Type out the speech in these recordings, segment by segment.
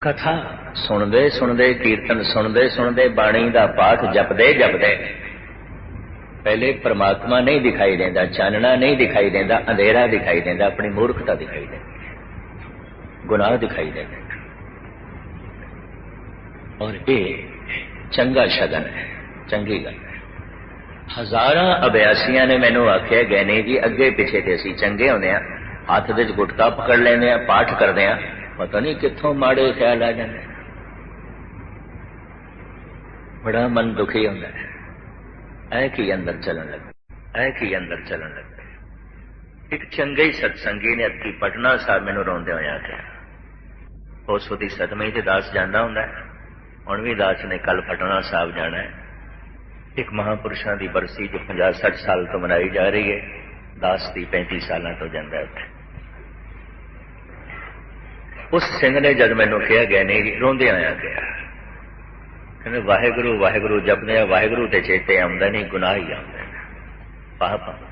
ਕਥਾ। ਸੁਣਦੇ ਸੁਣਦੇ ਕੀਰਤਨ, ਸੁਣਦੇ ਸੁਣਦੇ ਬਾਣੀ ਦਾ ਪਾਠ ਜਪਦੇ ਜਪਦੇ। ਪਹਿਲੇ ਪ੍ਰਮਾਤਮਾ ਨਹੀਂ ਦਿਖਾਈ ਦਿੰਦਾ, ਚਾਨਣਾ ਨਹੀਂ ਦਿਖਾਈ ਦਿੰਦਾ, ਅੰਧੇਰਾ ਦਿਖਾਈ ਦਿੰਦਾ, ਆਪਣੀ ਮੂਰਖਤਾ ਦਿਖਾਈ ਦਿੰਦਾ। ਗੁਨਾਹ ਦਿਖਾਈ ਦਿੰਦਾ। ਔਰ ਇਹ ਚੰਗਾ ਸ਼ਗਨ ਹੈ, ਚੰਗੀ ਗੱਲ ਹੈ। ਹਜ਼ਾਰਾਂ ਅਭਿਆਸੀਆਂ ਨੇ ਮੈਨੂੰ ਆਖਿਆ ਗੈਨੇ ਜੀ ਅੱਗੇ ਪਿੱਛੇ ਤੇ ਅਸੀਂ ਚੰਗੇ ਹੁੰਦੇ ਆ ਹੱਥ ਦੇ ਵਿੱਚ ਗੁਟਕਾ ਪਕੜ ਲੈਂਦੇ ਆ ਪਾਠ ਕਰਦੇ ਆ ਪਤਾ ਨਹੀਂ ਕਿੱਥੋਂ ਮਾੜੇ ਖਿਆਲ ਆ ਜਾਂਦੇ ਬੜਾ ਮਨ ਦੁਖੀ ਹੁੰਦਾ ਹੈ ਐ ਕੀ ਅੰਦਰ ਚੱਲਣ ਲੱਗਾ ਐ ਕੀ ਅੰਦਰ ਚੱਲਣ ਲੱਗਾ ਇੱਕ ਚੰਗੇ ਹੀ ਸਤਸੰਗੀ ਨੇ ਅੱਕੀ ਪਟਨਾ ਸਾਹਿਬ ਮੈਨੂੰ ਰੋਂਦੇ ਹੋਇਆ ਕਿਹਾ ਉਸ ਉਹਦੀ ਸਦਮੇ ਤੇ ਦਾਸ ਜਾਂਦਾ ਹੁੰਦਾ ਹੈ ਹੁਣ ਵੀ ਦਾਸ ਨੇ ਕੱਲ ਪਟਨਾ ਸਾਹਿਬ ਜਾਣਾ ਹੈ ਇੱਕ ਮਹਾਪੁਰਸ਼ਾਂ ਦੀ ਬਰਸੀ ਜੋ 50 60 ਸਾਲ ਤੋਂ ਮਨਾਈ ਜਾ ਰਹੀ ਹੈ ਦਾਸ ਦੀ 35 ਸਾਲਾਂ ਤੋਂ ਜਾਂਦਾ ਹੈ ਉੱਥੇ ਉਸ ਸਿੰਘ ਨੇ ਜਦ ਮੈਨੂੰ ਕਿਹਾ ਗਿਆ ਨਹੀਂ ਰੋਂਦੇ ਆਇਆ ਗਿਆ ਕਹਿੰਦੇ, ਵਾਹਿਗੁਰੂ ਵਾਹਿਗੁਰੂ ਜਪਦੇ ਆ, ਵਾਹਿਗੁਰੂ ਤੇ ਚੇਤੇ ਆਉਂਦਾ ਨਹੀਂ, ਗੁਨਾਹ ਹੀ। ਆਉਂਦਾ ਪਾਪ ਆਉਂਦਾ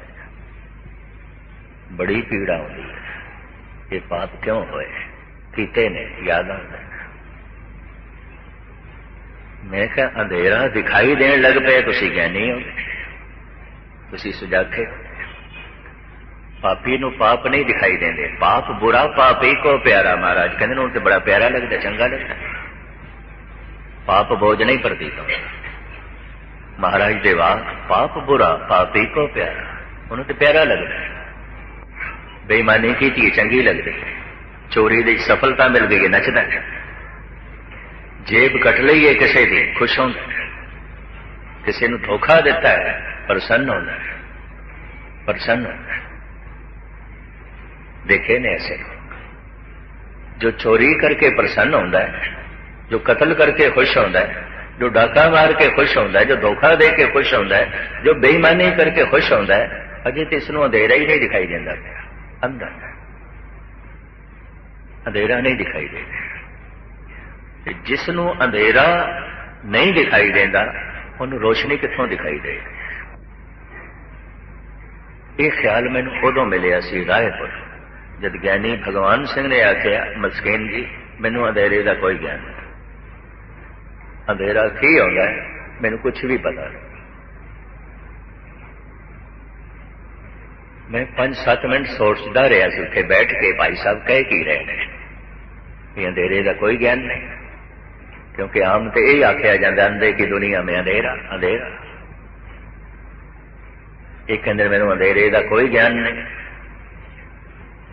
ਬੜੀ ਪੀੜਾ ਹੁੰਦੀ ਹੈ। ਇਹ ਪਾਪ ਕਿਉਂ ਹੋਏ? ਕੀਤੇ ਨੇ, ਯਾਦ ਆਉਂਦਾ ਮੈਂ ਕਿਹਾ, ਅੰਧੇਰਾ ਦਿਖਾਈ ਦੇਣ ਲੱਗ ਪਏ, ਤੁਸੀਂ ਗਿਆਨੀ ਹੋ। ਤੁਸੀਂ ਸੁਜਾਖੇ ਪਾਪੀ ਨੂੰ ਪਾਪ ਨਹੀਂ ਦਿਖਾਈ ਦਿੰਦੇ। ਪਾਪ ਬੁਰਾ, ਪਾਪ ਹੀ ਕੋ ਪਿਆਰਾ ਮਹਾਰਾਜ। ਕਹਿੰਦੇ ਨੂੰ ਤੇ ਬੜਾ ਪਿਆਰਾ ਲੱਗਦਾ, ਚੰਗਾ ਲੱਗਦਾ। ਪਾਪ ਬੋਝ ਨਹੀਂ ਪ੍ਰਤੀਤ ਮਹਾਰਾਜ ਦੇ ਵਾਕ, ਪਾਪ ਬੁਰਾ, ਪਾਪੀ ਕੋ ਪਿਆਰਾ। ਉਹਨੂੰ ਤੇ ਪਿਆਰਾ ਲੱਗਦਾ। ਬੇਈਮਾਨੀ ਕੀਤੀ ਚੰਗੀ ਲੱਗਦੀ ਚੋਰੀ ਦੀ ਸਫਲਤਾ ਮਿਲ ਗਈ ਨੱਚਦਾ ਜੇਬ ਕੱਟ ਲਈ ਹੈ ਕਿਸੇ ਦੀ, ਖੁਸ਼ ਹੁੰਦਾ ਕਿਸੇ ਨੂੰ ਧੋਖਾ ਦਿੱਤਾ ਹੈ, ਪ੍ਰਸੰਨ ਹੁੰਦਾ ਪ੍ਰਸੰਨ ਹੁੰਦਾ देखे ने ऐसे जो चोरी करके प्रसन्न होता है जो कत्ल करके खुश होता है जो डाका मार के खुश होता है जो धोखा दे के खुश होता है जो बेईमानी करके खुश होता है अजे तो इसनों अंधेरा ही नहीं दिखाई देता पाया अंदर अंधेरा नहीं दिखाई देता जिसनों अंधेरा नहीं दिखाई देता ਉਹਨੂੰ ਰੋਸ਼ਨੀ ਕਿੱਥੋਂ ਦਿਖਾਈ ਦੇ ਇਹ ਖਿਆਲ ਮੈਨੂੰ ਉਦੋਂ ਮਿਲਿਆ ਸੀ ਰਾਏਪੁਰ ਜਦ ਗਿਆਨੀ ਭਗਵਾਨ ਸਿੰਘ ਨੇ ਆਖਿਆ ਮਸਕੀਨ ਜੀ ਮੈਨੂੰ ਅੰਧੇਰੇ ਦਾ ਕੋਈ ਗਿਆਨ ਨਹੀਂ ਅੰਧੇਰਾ ਕੀ ਹੁੰਦਾ ਹੈ ਮੈਨੂੰ ਕੁਝ ਵੀ ਪਤਾ ਨਹੀਂ ਮੈਂ 5-7 ਮਿੰਟ ਸੋਚਦਾ ਰਿਹਾ ਸੀ ਉੱਥੇ ਬੈਠ ਕੇ ਭਾਈ ਸਾਹਿਬ ਕਹਿ ਕੀ ਰਹੇ ਨੇ ਇਹ ਅੰਧੇਰੇ ਦਾ ਕੋਈ ਗਿਆਨ ਨਹੀਂ ਕਿਉਂਕਿ ਆਮ ਤੇ ਇਹ ਆਖਿਆ ਜਾਂਦਾ ਅੰਧੇ ਕੀ ਦੁਨੀਆ ਮੇਂ ਅੰਧੇਰਾ ਅੰਧੇਰਾ ਇਹ ਕਹਿੰਦੇ ਮੈਨੂੰ ਅੰਧੇਰੇ ਦਾ ਕੋਈ ਗਿਆਨ ਨਹੀਂ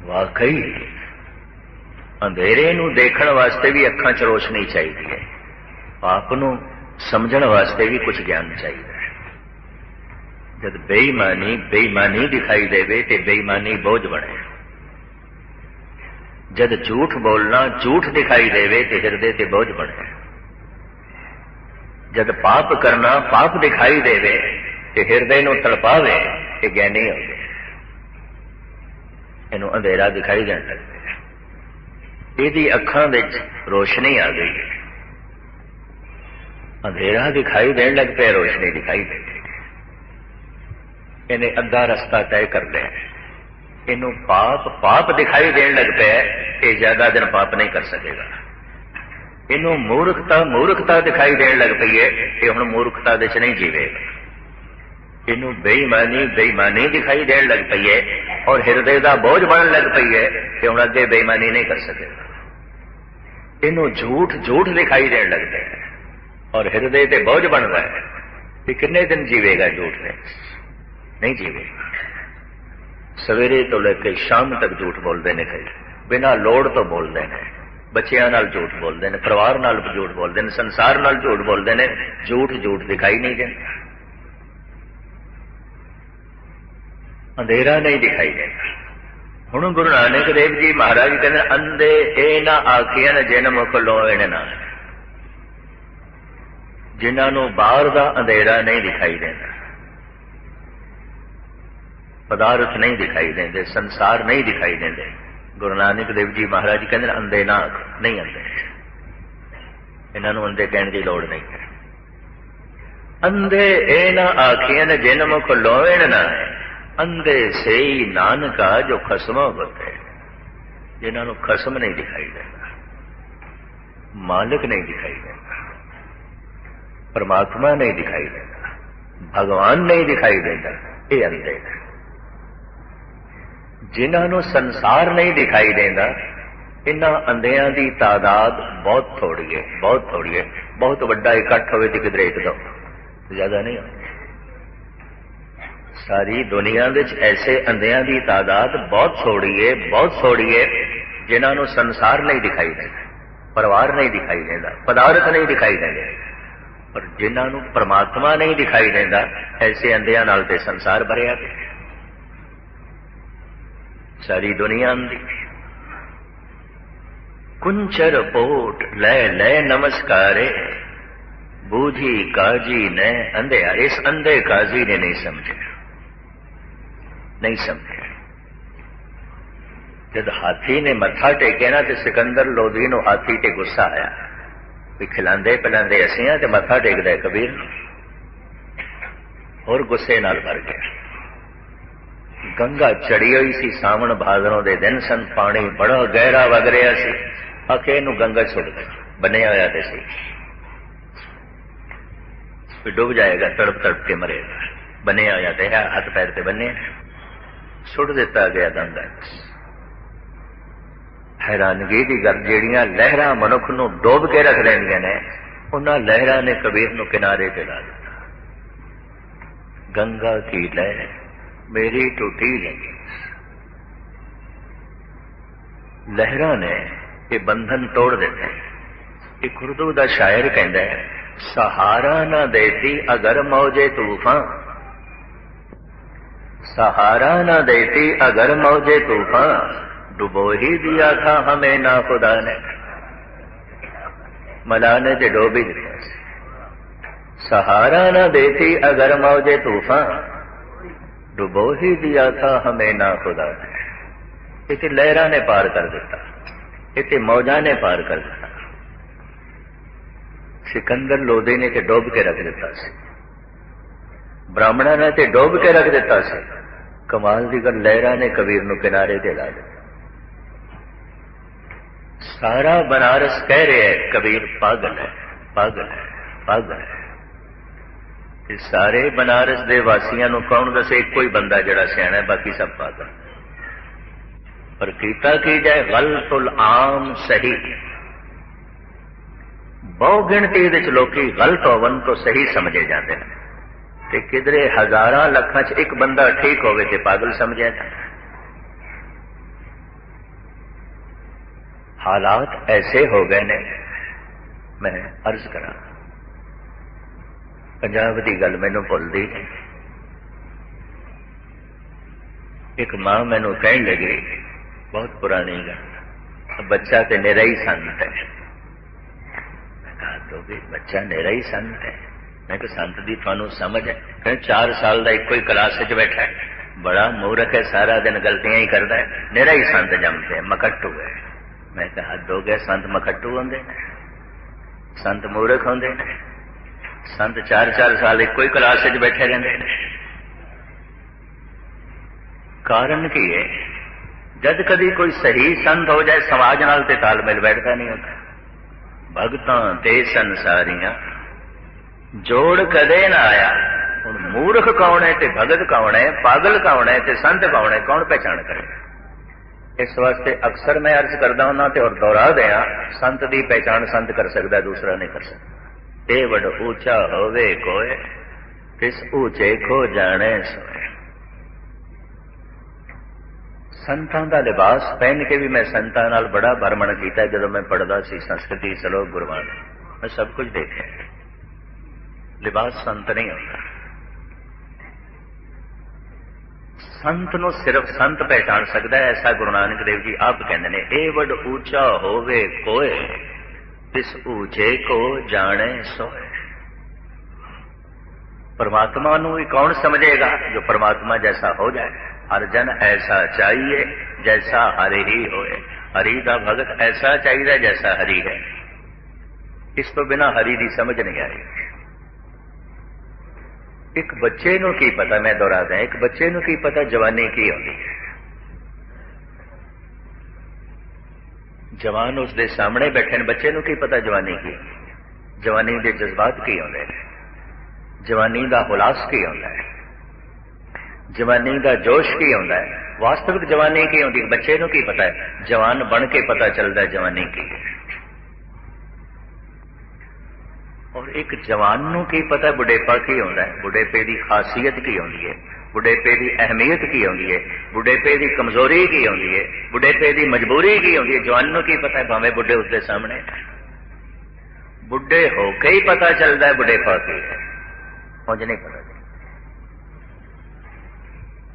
ਵਾਕਈ, ਅੰਧੇਰੇ ਨੂੰ ਦੇਖਣ ਵਾਸਤੇ ਵੀ ਅੱਖਾਂ 'ਚ ਰੋਸ਼ਨੀ ਚਾਹੀਦੀ ਹੈ। ਆਪ ਨੂੰ ਸਮਝਣ ਵਾਸਤੇ ਵੀ ਕੁਝ ਗਿਆਨ ਚਾਹੀਦਾ ਹੈ। ਜਦ ਬੇਈਮਾਨੀ ਬੇਈਮਾਨੀ ਦਿਖਾਈ ਦੇਵੇ ਤੇ ਬੇਈਮਾਨੀ ਬੋਝ ਬਣੇ। ਜਦ ਝੂਠ ਬੋਲਣਾ ਝੂਠ ਦਿਖਾਈ ਦੇਵੇ ਤੇ ਹਿਰਦੇ ਤੇ ਬੋਝ ਬਣੇ। ਜਦ ਪਾਪ ਕਰਨਾ ਪਾਪ ਦਿਖਾਈ ਦੇਵੇ ਤੇ ਹਿਰਦੇ ਨੂੰ ਤੜਪਾਵੇ ਤੇ ਗਿਆਨੀ ਹੋ ਇਹਨੂੰ ਅੰਧੇਰਾ ਦਿਖਾਈ ਦੇਣ ਲੱਗ ਪਿਆ ਇਹਦੀ ਅੱਖਾਂ ਵਿੱਚ ਰੋਸ਼ਨੀ ਆ ਗਈ। ਅੰਧੇਰਾ ਦਿਖਾਈ ਦੇਣ ਲੱਗ ਪਿਆ ਰੋਸ਼ਨੀ ਦਿਖਾਈ ਦੇ ਇਹਨੇ ਅੱਧਾ ਰਸਤਾ ਤੈਅ ਕਰ ਲਿਆ। ਇਹਨੂੰ ਪਾਪ ਪਾਪ ਦਿਖਾਈ ਦੇਣ ਲੱਗ ਪਿਆ ਇਹ ਜ਼ਿਆਦਾ ਦਿਨ ਪਾਪ ਨਹੀਂ ਕਰ ਸਕੇਗਾ। ਇਹਨੂੰ ਮੂਰਖਤਾ ਮੂਰਖਤਾ ਦਿਖਾਈ ਦੇਣ ਲੱਗ ਪਈ ਹੈ ਇਹ ਹੁਣ ਮੂਰਖਤਾ ਵਿੱਚ ਨਹੀਂ ਜੀਵੇਗਾ। ਇਹਨੂੰ ਬੇਈਮਾਨੀ ਬੇਈਮਾਨੀ ਦਿਖਾਈ ਦੇਣ ਲੱਗ ਪਈ ਹੈ ਔਰ ਹਿਰਦੇ ਦਾ ਬੋਝ ਬਣਨ ਲੱਗ ਪਈ ਹੈ ਕਿ ਹੁਣ ਅੱਗੇ ਬੇਈਮਾਨੀ ਨਹੀਂ ਕਰ ਸਕੇਗਾ ਇਹਨੂੰ ਝੂਠ ਝੂਠ ਦਿਖਾਈ ਦੇਣ ਲੱਗ ਪਿਆ ਹੈ ਔਰ ਹਿਰਦੇ ਤੇ ਬੋਝ ਬਣਦਾ ਹੈ ਕਿ ਕਿੰਨੇ ਦਿਨ ਜੀਵੇਗਾ ਝੂਠ ਨੇ? ਨਹੀਂ ਜੀਵੇਗਾ ਸਵੇਰੇ ਤੋਂ ਲੈ ਕੇ ਸ਼ਾਮ ਤੱਕ ਝੂਠ ਬੋਲਦੇ ਨੇ ਕਈ ਬਿਨਾਂ ਲੋੜ ਤੋਂ ਬੋਲਦੇ ਨੇ। ਬੱਚਿਆਂ ਨਾਲ ਝੂਠ ਬੋਲਦੇ ਨੇ, ਪਰਿਵਾਰ ਨਾਲ ਝੂਠ ਬੋਲਦੇ ਨੇ, ਸੰਸਾਰ ਨਾਲ ਝੂਠ ਬੋਲਦੇ ਨੇ। ਝੂਠ ਝੂਠ ਦਿਖਾਈ ਨਹੀਂ ਦਿੰਦਾ ਅੰਧੇਰਾ ਨਹੀਂ ਦਿਖਾਈ ਦਿੰਦਾ। ਹੁਣ ਗੁਰੂ ਨਾਨਕ ਦੇਵ ਜੀ ਮਹਾਰਾਜ ਕਹਿੰਦੇ, ਅੰਧੇ ਇਹ ਨਾ ਆਖੀਆਂ ਨੇ ਜਿਨ ਮੁਖ ਲੋਇਣ ਨਾ। ਜਿਨ੍ਹਾਂ ਨੂੰ ਬਾਹਰ ਦਾ ਅੰਧੇਰਾ ਨਹੀਂ ਦਿਖਾਈ ਦਿੰਦਾ। ਪਦਾਰਥ ਨਹੀਂ ਦਿਖਾਈ ਦਿੰਦੇ, ਸੰਸਾਰ ਨਹੀਂ ਦਿਖਾਈ ਦਿੰਦੇ। ਗੁਰੂ ਨਾਨਕ ਦੇਵ ਜੀ ਮਹਾਰਾਜ ਕਹਿੰਦੇ, ਅੰਧੇ ਨਾ ਨਹੀਂ ਅੰਦੇ ਇਹਨਾਂ ਨੂੰ ਅੰਧੇ ਕਹਿਣ ਦੀ ਲੋੜ ਨਹੀਂ ਹੈ। ਅੰਧੇ ਇਹ ਨਾ ਆਖੀਆਂ ਨੇ ਜਿਨ ਮੁਖ ਲੋਇਣ ਨਾ ਅੰਧੇ ਸਹੀ ਨਾਨਕਾ ਜੋ ਖਸਮੋ ਬਤੇ। ਜਿਨ੍ਹਾਂ ਨੂੰ ਖਸਮ ਨਹੀਂ ਦਿਖਾਈ ਦਿੰਦਾ, ਮਾਲਕ ਨਹੀਂ ਦਿਖਾਈ ਦਿੰਦਾ, ਪਰਮਾਤਮਾ ਨਹੀਂ ਦਿਖਾਈ ਦਿੰਦਾ, ਭਗਵਾਨ ਨਹੀਂ ਦਿਖਾਈ ਦਿੰਦਾ, ਇਹ ਅੰਧੇ ਨੇ। ਜਿਨ੍ਹਾਂ ਨੂੰ ਸੰਸਾਰ ਨਹੀਂ ਦਿਖਾਈ ਦਿੰਦਾ ਇਹਨਾਂ ਅੰਧਿਆਂ ਦੀ ਤਾਦਾਦ ਬਹੁਤ ਥੋੜੀ ਹੈ, ਬਹੁਤ ਥੋੜੀ ਹੈ, ਬਹੁਤ ਵੱਡਾ ਇਕੱਠ ਹੋਵੇ ਤੇ ਕਿਧਰੇ ਇੱਕ ਦੋ, ਜ਼ਿਆਦਾ ਨਹੀਂ ਹੋਵੇ ਸਾਰੀ ਦੁਨੀਆ ਵਿੱਚ ਐਸੇ ਅੰਧਿਆਂ ਦੀ ਤਾਦਾਦ ਬਹੁਤ ਥੋੜੀ ਹੈ ਬਹੁਤ ਥੋੜੀ ਹੈ ਜਿਨ੍ਹਾਂ ਨੂੰ ਸੰਸਾਰ ਨਹੀਂ ਦਿਖਾਈ ਦਿੰਦਾ, ਪਰਿਵਾਰ ਨਹੀਂ ਦਿਖਾਈ ਦਿੰਦਾ, ਪਦਾਰਥ ਨਹੀਂ ਦਿਖਾਈ ਦਿੰਦੇ। ਪਰ ਜਿਨ੍ਹਾਂ ਨੂੰ ਪ੍ਰਮਾਤਮਾ ਨਹੀਂ ਦਿਖਾਈ ਦਿੰਦਾ, ਐਸੇ ਅੰਧਿਆਂ ਨਾਲ ਤੇ ਸੰਸਾਰ ਭਰਿਆ ਪਿਆ। ਸਾਰੀ ਦੁਨੀਆ ਅੰਧੀ। ਕੁੰਚਰ ਪੋਟ ਲੈ ਲੈ ਨਮਸਕਾਰੇ, ਬੂਝੀ ਕਾਜੀ ਨੇ ਅੰਧਿਆ, ਇਸ ਅੰਧੇ ਕਾਜੀ ਨੇ ਨਹੀਂ ਸਮਝਿਆ। ਨਹੀਂ ਸਮਝਿਆ। ਜਦ ਹਾਥੀ ਨੇ ਮੱਥਾ ਟੇਕਿਆ ਨਾ ਤੇ ਸਿਕੰਦਰ ਲੋਧੀ ਨੂੰ ਹਾਥੀ ਤੇ ਗੁੱਸਾ ਆਇਆ। ਵੀ ਖਿਲਾਂਦੇ ਪਿਲਾਉਂਦੇ ਅਸੀਂ ਆ ਤੇ ਮੱਥਾ ਟੇਕਦਾ ਕਬੀਰ। ਹੋਰ ਗੁੱਸੇ ਨਾਲ ਭਰ ਗਿਆ। ਗੰਗਾ ਚੜੀ ਹੋਈ ਸੀ, ਸਾਵਣ ਭਾਦਰੋਂ ਦੇ ਦਿਨ ਸਨ, ਪਾਣੀ ਬੜਾ ਗਹਿਰਾ ਵਗ ਰਿਹਾ ਸੀ। ਅਕੇ ਨੂੰ ਗੰਗਾ ਛੁੱਟ ਗਈ ਬਣਿਆ ਹੋਇਆ ਤੇ ਸੀ। ਵੀ ਡੁੱਬ ਜਾਏਗਾ, ਤੜਪ ਤੜਪ ਕੇ ਮਰੇਗਾ। ਬਣਿਆ ਹੋਇਆ ਤੇ ਹੈ, ਹੱਥ ਪੈਰ ਤੇ ਬੰਨੇ ਸੁੱਟ ਦਿੱਤਾ ਗਿਆ ਗੰਗਾ ਹੈਰਾਨਗੀ ਦੀ ਗੱਲ, ਜਿਹੜੀਆਂ ਲਹਿਰਾਂ ਮਨੁੱਖ ਨੂੰ ਡੋਬ ਕੇ ਰੱਖ ਲੈਂਦੀਆਂ ਨੇ, ਉਹਨਾਂ ਲਹਿਰਾਂ ਨੇ ਕਬੀਰ ਨੂੰ ਕਿਨਾਰੇ ਤੇ ਲਾ ਦਿੱਤਾ। ਗੰਗਾ ਕੀ ਲਹਿਰ ਮੇਰੀ ਟੁੱਟੀ ਨਹੀਂ ਲਹਿਰਾਂ ਨੇ ਇਹ ਬੰਧਨ ਤੋੜ ਦਿੱਤੇ। ਇਹ ਉਰਦੂ ਦਾ ਸ਼ਾਇਰ ਕਹਿੰਦਾ ਹੈ, ਸਹਾਰਾ ਨਾ ਦੇਤੀ ਅਗਰ ਮੌਜੇ ਤੂਫਾਨ। سہارا نہ دیتی اگر موجے طوفان، ڈبو ہی دیا تھا ہمیں نہ خدا نے۔ ملانے سے ڈوبی دیا سہارا نہ دیتی اگر موجے طوفان، ڈبو ہی دیا تھا ہمیں نہ خدا نے۔ اسے لہرا نے پار کر دیتا اسے موجا نے پار کر دیتا۔ سکندر لودی نے ڈوب کے رکھ دیتا۔ ਬ੍ਰਾਹਮਣਾਂ ਨੇ ਤੇ ਡੋਬ ਕੇ ਰੱਖ ਦਿੱਤਾ ਸੀ। ਕਮਾਲ ਦੀ ਗੱਲ, ਲਹਿਰਾਂ ਨੇ ਕਬੀਰ ਨੂੰ ਕਿਨਾਰੇ ਤੇ ਲਾ ਦਿੱਤਾ। ਸਾਰਾ ਬਨਾਰਸ ਕਹਿ ਰਿਹਾ ਹੈ, ਕਬੀਰ ਪਾਗਲ ਹੈ ਪਾਗਲ ਹੈ ਪਾਗਲ ਹੈ। ਇਹ ਸਾਰੇ ਬਨਾਰਸ ਦੇ ਵਾਸੀਆਂ ਨੂੰ ਕੌਣ ਦੱਸੇ, ਇੱਕੋ ਹੀ ਬੰਦਾ ਜਿਹੜਾ ਸਿਆਣਾ ਬਾਕੀ ਸਭ ਪਾਗਲ। ਪਰ ਕੀਤਾ ਕੀ ਜਾਏ, ਗਲਤੁਲ ਆਮ ਸਹੀ। ਬਹੁ ਗਿਣਤੀ ਵਿੱਚ ਲੋਕੀ ਗਲਤ ਹੋਵਨ ਤੋਂ ਸਹੀ ਸਮਝੇ ਜਾਂਦੇ ਨੇ ਤੇ ਕਿਧਰੇ ਹਜ਼ਾਰਾਂ ਲੱਖਾਂ 'ਚ ਇੱਕ ਬੰਦਾ ਠੀਕ ਹੋਵੇ ਤੇ ਪਾਗਲ ਸਮਝਿਆ ਜਾਂਦਾ ਹਾਲਾਤ ਐਸੇ ਹੋ ਗਏ ਨੇ ਮੈਂ ਅਰਜ਼ ਕਰਾਂ ਪੰਜਾਬ ਦੀ ਗੱਲ ਮੈਨੂੰ ਭੁੱਲਦੀ ਇੱਕ ਮਾਂ ਮੈਨੂੰ ਕਹਿਣ ਲੱਗੀ ਬਹੁਤ ਪੁਰਾਣੀ ਗੱਲ ਬੱਚਾ ਤੇ ਨਿਰਾ ਹੀ ਸੰਤ ਹੈ ਮੈਂ ਕਹਾ ਤੋ ਵੀ ਬੱਚਾ ਨਿਰਾ ਹੀ ਸੰਤ ਹੈ ਮੈਂ ਕਿ ਸੰਤ ਦੀ ਤੁਹਾਨੂੰ ਸਮਝ ਹੈ। ਕਹਿੰਦੇ 4 ਸਾਲ ਦਾ ਇੱਕੋ ਹੀ ਕਲਾਸ ਵਿੱਚ ਬੈਠਾ ਹੈ। ਬੜਾ ਮੂਰਖ ਹੈ, ਸਾਰਾ ਦਿਨ ਗਲਤੀਆਂ ਹੀ ਕਰਦਾ ਹੈ। ਨਿਰਾ ਹੀ ਸੰਤ ਜੰਮਦੇ ਹੈ ਮਕਟੂ ਹੈ। ਮੈਂ ਕਿਹਾ, ਹੱਦ ਹੋ ਗਿਆ, ਸੰਤ ਮਕਟੂ ਹੁੰਦੇ ਨੇ। ਸੰਤ ਮੂਰਖ ਹੁੰਦੇ ਨੇ। ਸੰਤ 4-4 ਸਾਲ ਇੱਕੋ ਹੀ ਕਲਾਸ ਵਿੱਚ ਬੈਠੇ ਰਹਿੰਦੇ ਨੇ। ਕਾਰਨ ਕੀ ਹੈ? ਜਦ ਕਦੀ ਕੋਈ ਸਹੀ ਸੰਤ ਹੋ ਜਾਏ, ਸਮਾਜ ਨਾਲ ਤੇ ਤਾਲਮੇਲ ਬੈਠਦਾ ਨਹੀਂ ਹੁੰਦਾ। ਭਗਤਾਂ ਤੇ ਸੰਸਾਰੀਆਂ ਜੋੜ ਕਦੇ ਨਾ ਆਇਆ। ਹੁਣ ਮੂਰਖ ਕੌਣ ਹੈ ਤੇ ਭਗਤ ਕੌਣ ਹੈ, ਪਾਗਲ ਕੌਣ ਹੈ ਤੇ ਸੰਤ ਕੌਣ ਹੈ, ਕੌਣ ਪਹਿਚਾਣ ਕਰੇ? ਇਸ ਵਾਸਤੇ ਅਕਸਰ ਮੈਂ ਅਰਜ਼ ਕਰਦਾ ਹਾਂ ਤੇ ਹੋਰ ਦੁਹਰਾ ਦਿਆਂ, ਸੰਤ ਦੀ ਪਹਿਚਾਣ ਸੰਤ ਕਰ ਸਕਦਾ, ਦੂਸਰਾ ਨਹੀਂ ਕਰ ਸਕਦਾ। ਇਹ ਵੱਡ ਉੱਚਾ ਹੋਵੇ ਕੋਏ, ਕਿਸ ਉੱਚੇ ਖੋ ਜਾਣੇ ਸੋਏ। ਸੰਤਾਂ ਦਾ ਲਿਬਾਸ ਪਹਿਨ ਕੇ ਵੀ ਮੈਂ ਸੰਤਾਂ ਨਾਲ ਬੜਾ ਭਰਮਣ ਕੀਤਾ ਜਦੋਂ ਮੈਂ ਪੜਦਾ ਸੀ, ਸੰਸਕ੍ਰਿਤੀ, ਸਲੋਕ, ਗੁਰਬਾਣੀ। ਮੈਂ ਸਭ ਕੁਝ ਦੇਖਿਆ। ਲਿਬਾਸ ਸੰਤ ਨਹੀਂ ਹੁੰਦਾ ਸੰਤ ਨੂੰ ਸਿਰਫ ਸੰਤ ਪਹਿਚਾਨ ਸਕਦਾ ਹੈ ਐਸਾ ਗੁਰੂ ਨਾਨਕ ਦੇਵ ਜੀ ਆਪ ਕਹਿੰਦੇ ਨੇ ਇਹ ਵੱਡ ਉੱਚਾ ਹੋਵੇ ਕੋਏ ਤਿਸ ਉੱਚੇ ਕੋ ਜਾਣੇ ਸੋਏ परमात्मा ਨੂੰ ਵੀ ਕੌਣ ਸਮਝੇਗਾ ਜੋ परमात्मा ਜੈਸਾ ਹੋ ਜਾਏ ਹਰ ਜਨ ਐਸਾ ਚਾਹੀਏ ਜੈਸਾ ਹਰਿ ਹੀ ਹੋਏ ਹਰੀ ਦਾ ਭਗਤ ਐਸਾ ਚਾਹੀਦਾ ਜੈਸਾ ਹਰੀ ਹੈ ਇਸ ਤੋਂ ਬਿਨਾ ਹਰੀ ਦੀ ਸਮਝ ਨਹੀਂ ਆਏਗੀ ਇੱਕ ਬੱਚੇ ਨੂੰ ਕੀ ਪਤਾ ਮੈਂ ਦੁਹਰਾਦਾ ਇੱਕ ਬੱਚੇ ਨੂੰ ਕੀ ਪਤਾ ਜਵਾਨੀ ਕੀ ਹੁੰਦੀ ਹੈ ਜਵਾਨ ਉਸ ਦੇ ਸਾਹਮਣੇ ਬੈਠੇ ਨੇ ਬੱਚੇ ਨੂੰ ਕੀ ਪਤਾ ਜਵਾਨੀ ਕੀ ਜਵਾਨੀ ਦੇ ਜਜ਼ਬਾਤ ਕੀ ਹੁੰਦੇ ਨੇ ਜਵਾਨੀ ਦਾ ਹੁਲਾਸ ਕੀ ਹੁੰਦਾ ਹੈ ਜਵਾਨੀ ਦਾ ਜੋਸ਼ ਕੀ ਹੁੰਦਾ ਹੈ ਵਾਸਤਵਿਕ ਜਵਾਨੀ ਕੀ ਹੁੰਦੀ ਹੈ ਬੱਚੇ ਨੂੰ ਕੀ ਪਤਾ ਹੈ ਜਵਾਨ ਬਣ ਕੇ ਪਤਾ ਚੱਲਦਾ ਹੈ ਜਵਾਨੀ ਕੀ ਹੈ ਔਰ ਇੱਕ ਜਵਾਨ ਨੂੰ ਕੀ ਪਤਾ ਬੁਢੇਪਾ ਕੀ ਹੁੰਦਾ ਹੈ ਬੁਢੇਪੇ ਦੀ ਖਾਸੀਅਤ ਕੀ ਹੁੰਦੀ ਹੈ ਬੁਢੇਪੇ ਦੀ ਅਹਿਮੀਅਤ ਕੀ ਹੁੰਦੀ ਹੈ ਬੁਢੇਪੇ ਦੀ ਕਮਜ਼ੋਰੀ ਕੀ ਹੁੰਦੀ ਹੈ ਬੁਢੇਪੇ ਦੀ ਮਜਬੂਰੀ ਕੀ ਹੁੰਦੀ ਹੈ ਜਵਾਨ ਨੂੰ ਕੀ ਪਤਾ ਹੈ ਭਾਵੇਂ ਬੁੱਢੇ ਉਸਦੇ ਸਾਹਮਣੇ ਬੁੱਢੇ ਹੋ ਕੇ ਹੀ ਪਤਾ ਚੱਲਦਾ ਹੈ ਬੁਢੇਪਾ ਕੀ ਹੈ ਉਂਝ ਨਹੀਂ ਪਤਾ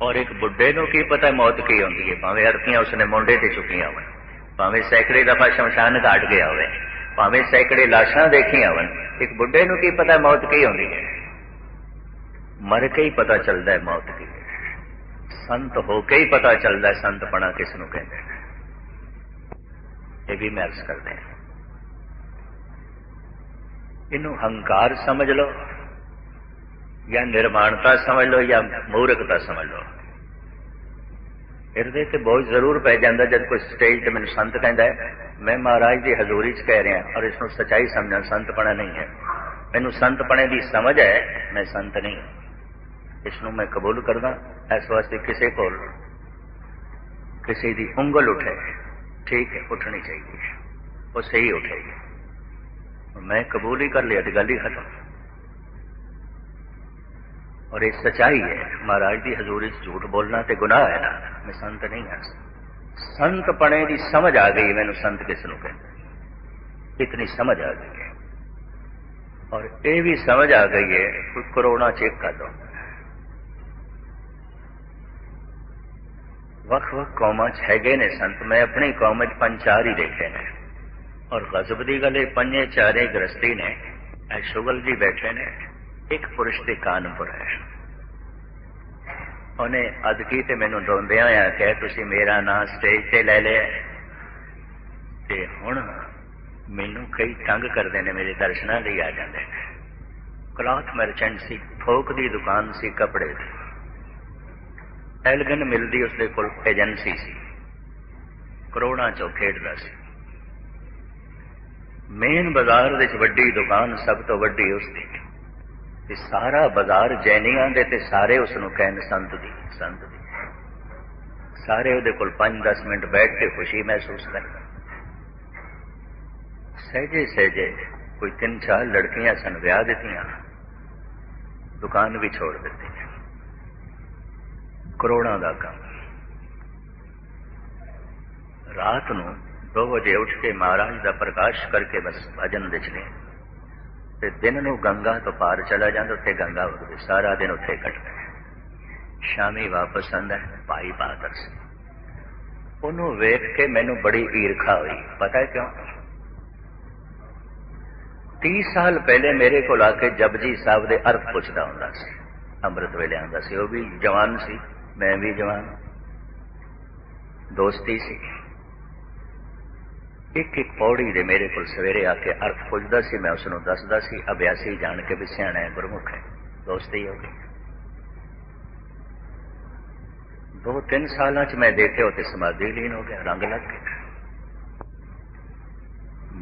ਔਰ ਇੱਕ ਬੁੱਢੇ ਨੂੰ ਕੀ ਪਤਾ ਮੌਤ ਕੀ ਹੁੰਦੀ ਹੈ ਭਾਵੇਂ ਅਰਥੀਆਂ ਉਸਨੇ ਮੁੰਡੇ ਤੇ ਚੁੱਕੀਆਂ ਹੋਣ ਭਾਵੇਂ ਸੈਕੜੇ ਦਫਾ ਸ਼ਮਸ਼ਾਨ ਘਾਟ ਗਿਆ ਹੋਵੇ ਭਾਵੇਂ ਸੈਂਕੜੇ ਲਾਸ਼ਾਂ ਦੇਖੀਆਂ ਹੋਣ, ਇੱਕ ਬੁੱਢੇ ਨੂੰ ਕੀ ਪਤਾ ਮੌਤ ਕੀ ਹੁੰਦੀ ਹੈ? ਮਰ ਕੇ ਹੀ ਪਤਾ ਚੱਲਦਾ ਹੈ ਮੌਤ ਕੀ ਹੈ ਸੰਤ ਹੋ ਕੇ ਹੀ ਪਤਾ ਚੱਲਦਾ ਹੈ ਸੰਤਪਣਾ ਕਿਸ ਨੂੰ ਕਹਿੰਦੇ ਨੇ। ਇਹ ਵੀ ਮੈਂ ਅਰਜ਼ ਕਰਦੇ ਹਾਂ। ਇਹਨੂੰ ਹੰਕਾਰ ਸਮਝ ਲਓ, ਜਾਂ ਨਿਰਮਾਣਤਾ ਸਮਝ ਲਓ, ਜਾਂ ਮੂਰਖਤਾ ਸਮਝ ਲਓ। ਹਿਰਦੇ ਤੇ ਬਹੁਤ ਜ਼ਰੂਰ ਪੈ ਜਾਂਦਾ ਜਦ ਕੋਈ ਸਟੇਜ ਤੇ ਮੈਨੂੰ ਸੰਤ ਕਹਿੰਦਾ ਹੈ, ਮੈਂ ਮਹਾਰਾਜ ਦੀ ਹਜ਼ੂਰੀ 'ਚ ਕਹਿ ਰਿਹਾ ਔਰ ਇਸ ਨੂੰ ਸਚਾਈ ਸਮਝਣਾ, ਸੰਤਪਣਾ ਨਹੀਂ ਹੈ। ਮੈਨੂੰ ਸੰਤਪਣੇ ਦੀ ਸਮਝ ਹੈ, ਮੈਂ ਸੰਤ ਨਹੀਂ। ਇਸ ਨੂੰ ਮੈਂ ਕਬੂਲ ਕਰਦਾ, ਇਸ ਵਾਸਤੇ ਕਿਸੇ ਕੋਲ ਕਿਸੇ ਦੀ ਉਂਗਲ ਉਠੇ। ਠੀਕ ਹੈ, ਉੱਠਣੀ ਚਾਹੀਦੀ ਹੈ। ਉਹ ਸਹੀ ਉਠੇਗੀ। ਮੈਂ ਕਬੂਲ ਹੀ ਕਰ ਲਿਆ ਤੇ ਗੱਲ ਹੀ ਖਤਮ। ਔਰ ਇਹ ਸਚਾਈ ਹੈ ਮਹਾਰਾਜ ਦੀ ਹਜ਼ੂਰੀ 'ਚ ਝੂਠ ਬੋਲਣਾ ਤੇ ਗੁਨਾਹ ਹੈ ਨਾ ਮੈਂ ਸੰਤ ਨਹੀਂ ਹਾਂ ਸੰਤ ਪਣੇ ਦੀ ਸਮਝ ਆ ਗਈ ਮੈਨੂੰ ਸੰਤ ਕਿਸ ਨੂੰ ਕਹਿੰਦੇ ਇਤਨੀ ਸਮਝ ਆ ਗਈ ਹੈ ਔਰ ਇਹ ਵੀ ਸਮਝ ਆ ਗਈ ਹੈ ਕੋਈ ਕਰੋਨਾ ਚੈੱਕ ਕਰ ਲਓ ਵੱਖ ਵੱਖ ਕੌਮਾਂ 'ਚ ਹੈਗੇ ਨੇ ਸੰਤ ਮੈਂ ਆਪਣੀ ਕੌਮ 'ਚ ਪੰਜ ਚਾਰ ਹੀ ਦੇਖੇ ਨੇ ਔਰ ਗਜ਼ਬ ਦੀ ਗੱਲ ਇਹ ਪੰਜੇ ਚਾਰੇ ਗ੍ਰਸਤੀ ਨੇ ਐ ਸ਼ੁਗਲ ਜੀ ਬੈਠੇ ਨੇ ਇੱਕ ਪੁਰਸ਼ ਦੇ ਕਾਨਪੁਰ ਹੈ ਉਹਨੇ ਅਦਕੀ ਤੇ ਮੈਨੂੰ ਰੋਂਦਿਆਂ ਹੋਇਆ ਕਿ ਤੁਸੀਂ ਮੇਰਾ ਨਾਂ ਸਟੇਜ ਤੇ ਲੈ ਲਿਆ ਤੇ ਹੁਣ ਮੈਨੂੰ ਕਈ ਤੰਗ ਕਰਦੇ ਨੇ, ਮੇਰੇ ਦਰਸ਼ਨਾਂ ਲਈ ਆ ਜਾਂਦੇ ਨੇ। ਕਲਾਥ ਮਰਚੈਂਟ ਸੀ, ਥੋਕ ਦੀ ਦੁਕਾਨ ਸੀ, ਕੱਪੜੇ ਦੀ। ਐਲਗਨ ਮਿਲਦੀ ਉਸਦੇ ਕੋਲ ਏਜੰਸੀ ਸੀ। ਕਰੋੜਾਂ ਚੋਂ ਖੇਡਦਾ ਸੀ। ਮੇਨ ਬਾਜ਼ਾਰ ਵਿੱਚ ਵੱਡੀ ਦੁਕਾਨ ਸਭ ਤੋਂ ਵੱਡੀ ਉਸਦੀ। ਤੇ ਸਾਰਾ ਬਾਜ਼ਾਰ ਜੈਨੀਆਂ ਦੇ ਤੇ ਸਾਰੇ ਉਸ ਨੂੰ ਕਹਿਣ, ਸੰਤ ਦੀ ਸੰਤ ਦੀ। ਸਾਰੇ ਉਹਦੇ ਕੋਲ 5-10 ਮਿੰਟ ਬੈਠ ਕੇ ਖੁਸ਼ੀ ਮਹਿਸੂਸ ਕਰਨ ਸਹਜੇ ਸਹਜੇ ਕੋਈ ਤਿੰਨ ਚਾਰ ਲੜਕੀਆਂ ਸਨ ਵਿਆਹ ਦਿੱਤੀਆਂ। ਦੁਕਾਨ ਵੀ ਛੋੜ ਦਿੱਤੀ। ਕਰੋੜਾਂ ਦਾ ਕੰਮ। ਰਾਤ ਨੂੰ 2 ਵਜੇ ਉੱਠ ਕੇ ਮਹਾਰਾਜ ਦਾ ਪ੍ਰਕਾਸ਼ ਕਰਕੇ ਬਸ ਭਜਨ ਵਿੱਚ ਨੇ। ਤੇ ਦਿਨ ਨੂੰ ਗੰਗਾ ਤੋਂ ਪਾਰ ਚਲਾ ਜਾਂਦਾ, ਉੱਥੇ ਗੰਗਾ ਵਗਦੀ ਸਾਰਾ ਦਿਨ ਉੱਥੇ ਕੱਟਦਾ ਸ਼ਾਮੀ ਵਾਪਸ ਆਂਦਾ ਭਾਈ ਬਹਾਦਰ ਸਿੰਘ। ਉਹਨੂੰ ਵੇਖ ਕੇ ਮੈਨੂੰ ਬੜੀ ਈਰਖਾ ਹੋਈ। ਪਤਾ ਹੈ ਕਿਉਂ? 30 ਸਾਲ ਪਹਿਲੇ ਮੇਰੇ ਕੋਲ ਆ ਕੇ ਜਪਜੀ ਸਾਹਿਬ ਦੇ ਅਰਥ ਪੁੱਛਦਾ ਹੁੰਦਾ ਸੀ। ਅੰਮ੍ਰਿਤ ਵੇਲੇ ਆਉਂਦਾ ਸੀ। ਉਹ ਵੀ ਜਵਾਨ ਸੀ, ਮੈਂ ਵੀ ਜਵਾਨ। ਦੋਸਤੀ ਸੀ। ਇੱਕ ਇੱਕ ਪੌੜੀ ਦੇ ਮੇਰੇ ਕੋਲ ਸਵੇਰੇ ਆ ਕੇ ਅਰਥ ਪੁੱਛਦਾ ਸੀ, ਮੈਂ ਉਸ ਨੂੰ ਦੱਸਦਾ ਸੀ, ਅਭਿਆਸੀ ਜਾਣ ਕੇ ਵੀ ਸਿਆਣਾ ਹੈ, ਗੁਰਮੁਖ ਹੈ, ਦੋਸਤੀ ਹੋ ਗਈ ਦੋ ਤਿੰਨ ਸਾਲਾਂ ਚ ਮੈਂ ਦੇਖਿਆ ਤੇ ਸਮਾਧੀ ਲੀਨ ਹੋ ਗਿਆ, ਰੰਗ ਲੱਗ ਗਿਆ।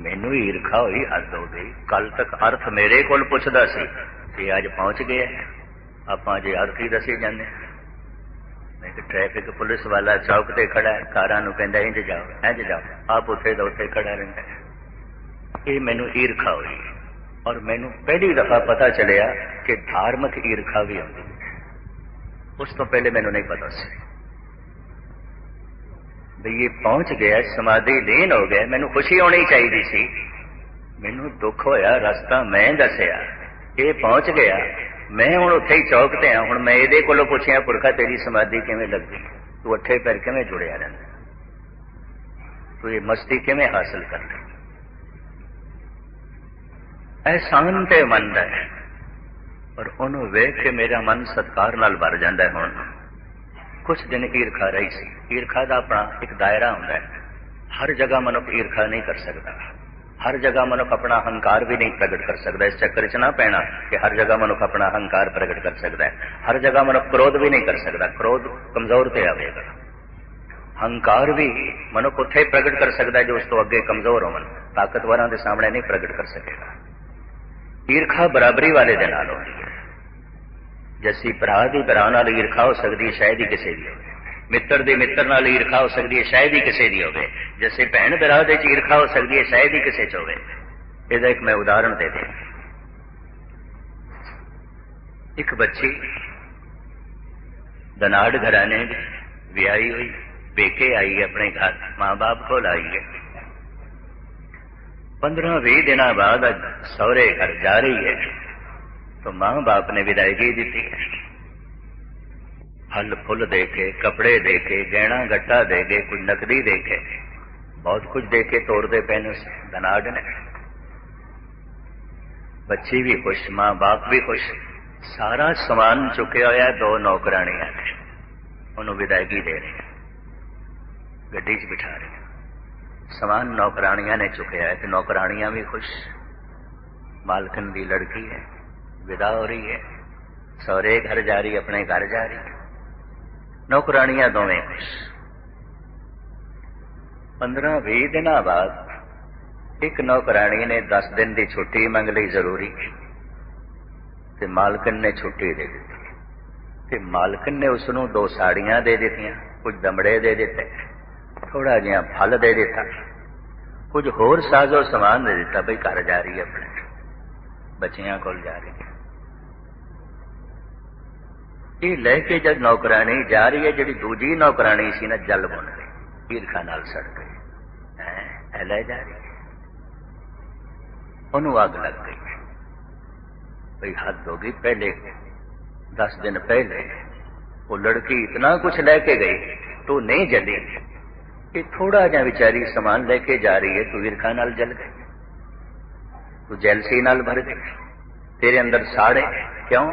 ਮੈਨੂੰ ਹੀ ਈਰਖਾ ਹੋਈ ਹੱਦ ਹੋ ਗਈ ਕੱਲ ਤੱਕ ਅਰਥ ਮੇਰੇ ਕੋਲ ਪੁੱਛਦਾ ਸੀ ਤੇ ਅੱਜ ਪਹੁੰਚ ਗਿਆ ਆਪਾਂ ਜੇ ਅਰਥ ਹੀ ਦੱਸੇ ਜਾਂਦੇ। ਮੈਂ ਕਿ ਟ੍ਰੈਫਿਕ ਪੁਲਿਸ ਵਾਲਾ ਚੌਕ ਤੇ ਖੜਾ ਹੈ, ਕਾਰਾਂ ਨੂੰ ਕਹਿੰਦਾ ਇੰਜ ਜਾਓ ਇੰਜ ਜਾਓ। ਆਪ ਉੱਥੇ ਦਾ ਉੱਥੇ ਖੜਾ ਰਹਿੰਦਾ ਇਹ ਮੈਨੂੰ ਈਰਖਾ ਹੋਈ। ਔਰ ਮੈਨੂੰ ਪਹਿਲੀ ਦਫਾ ਪਤਾ ਚੱਲਿਆ ਕਿ ਧਾਰਮਿਕ ਈਰਖਾ ਵੀ ਆਉਂਦੀ ਉਸ ਤੋਂ ਪਹਿਲੇ ਮੈਨੂੰ ਨਹੀਂ ਪਤਾ ਸੀ। ਵੀ ਇਹ ਪਹੁੰਚ ਗਿਆ, ਸਮਾਧੀ ਲੀਨ ਹੋ ਗਿਆ, ਮੈਨੂੰ ਖੁਸ਼ੀ ਹੋਣੀ ਚਾਹੀਦੀ ਸੀ। ਮੈਨੂੰ ਦੁੱਖ ਹੋਇਆ, ਰਸਤਾ ਮੈਂ ਦੱਸਿਆ। ਇਹ ਪਹੁੰਚ ਗਿਆ। ਮੈਂ ਹੁਣ ਉੱਥੇ ਹੀ ਚੌਕ ਤੇ ਆ, ਹੁਣ ਮੈਂ ਇਹਦੇ ਕੋਲੋਂ ਪੁੱਛਿਆ, ਪੁਰਖਾ ਤੇਰੀ ਸਮਾਧੀ ਕਿਵੇਂ ਲੱਗਦੀ ਤੂੰ ਅੱਠੇ ਪੈਰ ਕਿਵੇਂ ਜੁੜਿਆ ਰਹਿੰਦਾ? ਤੂੰ ਇਹ ਮਸਤੀ ਕਿਵੇਂ ਹਾਸਲ ਕਰ ਲਈ? ਐਸਾਨ ਤੇ ਮੰਨਦਾ ਹੈ, ਪਰ ਉਹਨੂੰ ਵੇਖ ਕੇ ਮੇਰਾ ਮਨ ਸਤਕਾਰ ਨਾਲ ਭਰ ਜਾਂਦਾ ਹੈ ਹੁਣ। ਕੁਝ ਦਿਨ ਈਰਖਾ ਰਹੀ ਸੀ। ਈਰਖਾ ਦਾ ਆਪਣਾ ਇੱਕ ਦਾਇਰਾ ਹੁੰਦਾ ਹੈ। ਹਰ ਜਗ੍ਹਾ ਮਨੁੱਖ ਈਰਖਾ ਨਹੀਂ ਕਰ ਸਕਦਾ। ਹਰ ਜਗ੍ਹਾ ਮਨੁੱਖ ਆਪਣਾ ਹੰਕਾਰ ਵੀ ਨਹੀਂ ਪ੍ਰਗਟ ਕਰ ਸਕਦਾ। ਇਸ ਚੱਕਰ 'ਚ ਨਾ ਪੈਣਾ ਕਿ ਹਰ ਜਗ੍ਹਾ ਮਨੁੱਖ ਆਪਣਾ ਹੰਕਾਰ ਪ੍ਰਗਟ ਕਰ ਸਕਦਾ ਹੈ। ਹਰ ਜਗ੍ਹਾ ਮਨੁੱਖ ਕ੍ਰੋਧ ਵੀ ਨਹੀਂ ਕਰ ਸਕਦਾ। ਕ੍ਰੋਧ ਕਮਜ਼ੋਰ ਤੇ ਆਵੇਗਾ। ਹੰਕਾਰ ਵੀ ਮਨੁੱਖ ਉੱਥੇ ਪ੍ਰਗਟ ਕਰ ਸਕਦਾ ਜੋ ਉਸ ਤੋਂ ਅੱਗੇ ਕਮਜ਼ੋਰ ਹੋਣ ਤਾਕਤਵਰਾਂ ਦੇ ਸਾਹਮਣੇ ਨਹੀਂ ਪ੍ਰਗਟ ਕਰ ਸਕੇਗਾ। ਈਰਖਾ ਬਰਾਬਰੀ ਵਾਲੇ ਦੇ ਨਾਲ ਹੁੰਦੀ ਹੈ। ਜੈਸੀ ਭਰਾ ਦੀ ਭਰਾ ਨਾਲ ਈਰਖਾ ਹੋ ਸਕਦੀ ਹੈ, ਸ਼ਾਇਦ ਹੀ ਕਿਸੇ ਦੀ ਹੋਵੇ। ਮਿੱਤਰ ਦੇ ਮਿੱਤਰ ਨਾਲ ਈਰਖਾ ਹੋ ਸਕਦੀ ਹੈ ਸ਼ਾਇਦ ਹੀ ਕਿਸੇ ਦੀ ਹੋਵੇ ਜੈਸੇ ਭੈਣ ਭਰਾ ਦੇ ਚ ਈਰਖਾ ਹੋ ਸਕਦੀ ਹੈ ਸ਼ਾਇਦ ਹੀ ਕਿਸੇ ਚ ਹੋਵੇ ਇਹਦਾ ਇੱਕ ਮੈਂ ਉਦਾਹਰਣ ਦੇ ਦੇ ਇੱਕ ਬੱਚੀ ਦਨਾੜ ਘਰਾਣੇ ਦੀ ਵਿਆਹੀ ਹੋਈ ਪੇਕੇ ਆਈ ਹੈ ਆਪਣੇ ਘਰ ਮਾਂ-ਬਾਪ ਕੋਲ ਆਈ ਹੈ 15-20 ਦਿਨਾਂ ਬਾਅਦ ਅੱਜ ਸਹੁਰੇ ਘਰ ਜਾ ਰਹੀ ਹੈ तो माँ बाप ने विदायगी दी थी پھل پھول دیکھے، کپڑے دیکھے، گہنا گٹا دیکھے کچھ نقدی دیکھے۔ بہت کچھ دیکھے توڑ دے پہنے دناڈ نے۔ بچی بھی خوش، ماں باپ بھی خوش۔ سارا سامان چکیا ہوا دو نوکرانی نے انہوں ودائیگی دے رہے ہیں۔ گڈی چ بٹھا رہے ہیں۔ سامان نوکرانیاں نے چکیا ہے، تو نوکرانیاں بھی خوش۔ مالکن بھی لڑکی ہے، ودا ہو رہی ہے۔ سورے گھر جا رہی، اپنے گھر جا رہی۔ ہے ਨੌਕਰਾਣੀਆਂ ਦੋਵੇਂ 15-20 ਦਿਨਾਂ ਬਾਅਦ ਇੱਕ ਨੌਕਰਾਣੀ ਨੇ 10 ਦਿਨ ਦੀ ਛੁੱਟੀ ਮੰਗ ਲਈ ਜ਼ਰੂਰੀ ਤੇ ਮਾਲਕਨ ਨੇ ਛੁੱਟੀ ਦੇ ਦਿੱਤੀ। ਤੇ ਮਾਲਕਨ ਨੇ ਉਸ ਨੂੰ ਦੋ ਸਾੜੀਆਂ ਦੇ ਦਿੱਤੀਆਂ, ਕੁਝ ਦਮੜੇ ਦੇ ਦਿੱਤੇ ਥੋੜਾ ਜਿਹਾ ਫਲ ਦੇ ਦਿੱਤਾ। ਕੁਝ ਹੋਰ ਸਾਜ਼ੋ ਸਮਾਨ ਦੇ ਦਿੱਤਾ, ਬਈ ਘਰ ਜਾ ਰਹੀ ਹੈ ਆਪਣੇ। ਬੱਚਿਆਂ ਕੋਲ ਜਾ ਰਹੀ ਹੈ। ਇਹ ਲੈ ਕੇ ਜਦ ਨੌਕਰਾਣੀ ਜਾ ਰਹੀ ਹੈ, ਜਿਹੜੀ ਦੂਜੀ ਨੌਕਰਾਣੀ ਸੀ ਨਾ, ਜਲ ਬੁਣ ਗਈ ਈਰਖਾ ਨਾਲ ਸੜ ਗਈ। ਹੈ ਲੈ ਜਾ ਰਹੀ ਹੈ। ਉਹਨੂੰ ਅੱਗ ਲੱਗ ਗਈ। ਭਈ ਹੱਦ ਹੋ ਗਈ, ਪਹਿਲੇ 10 ਦਿਨ ਪਹਿਲੇ ਉਹ ਲੜਕੀ ਇਤਨਾ ਕੁਝ ਲੈ ਕੇ ਗਈ, ਤੂੰ ਨਹੀਂ ਜਲੀ। ਇਹ ਥੋੜਾ ਜਿਹਾ ਵਿਚਾਰੀ ਸਮਾਨ ਲੈ ਕੇ ਜਾ ਰਹੀ ਹੈ, ਤੂੰ ਈਰਖਾ ਨਾਲ ਜਲ ਗਈ। ਤੂੰ ਜੈਲਸੀ ਨਾਲ ਭਰ ਗਈ। ਤੇਰੇ ਅੰਦਰ ਸਾੜੇ, ਕਿਉਂ?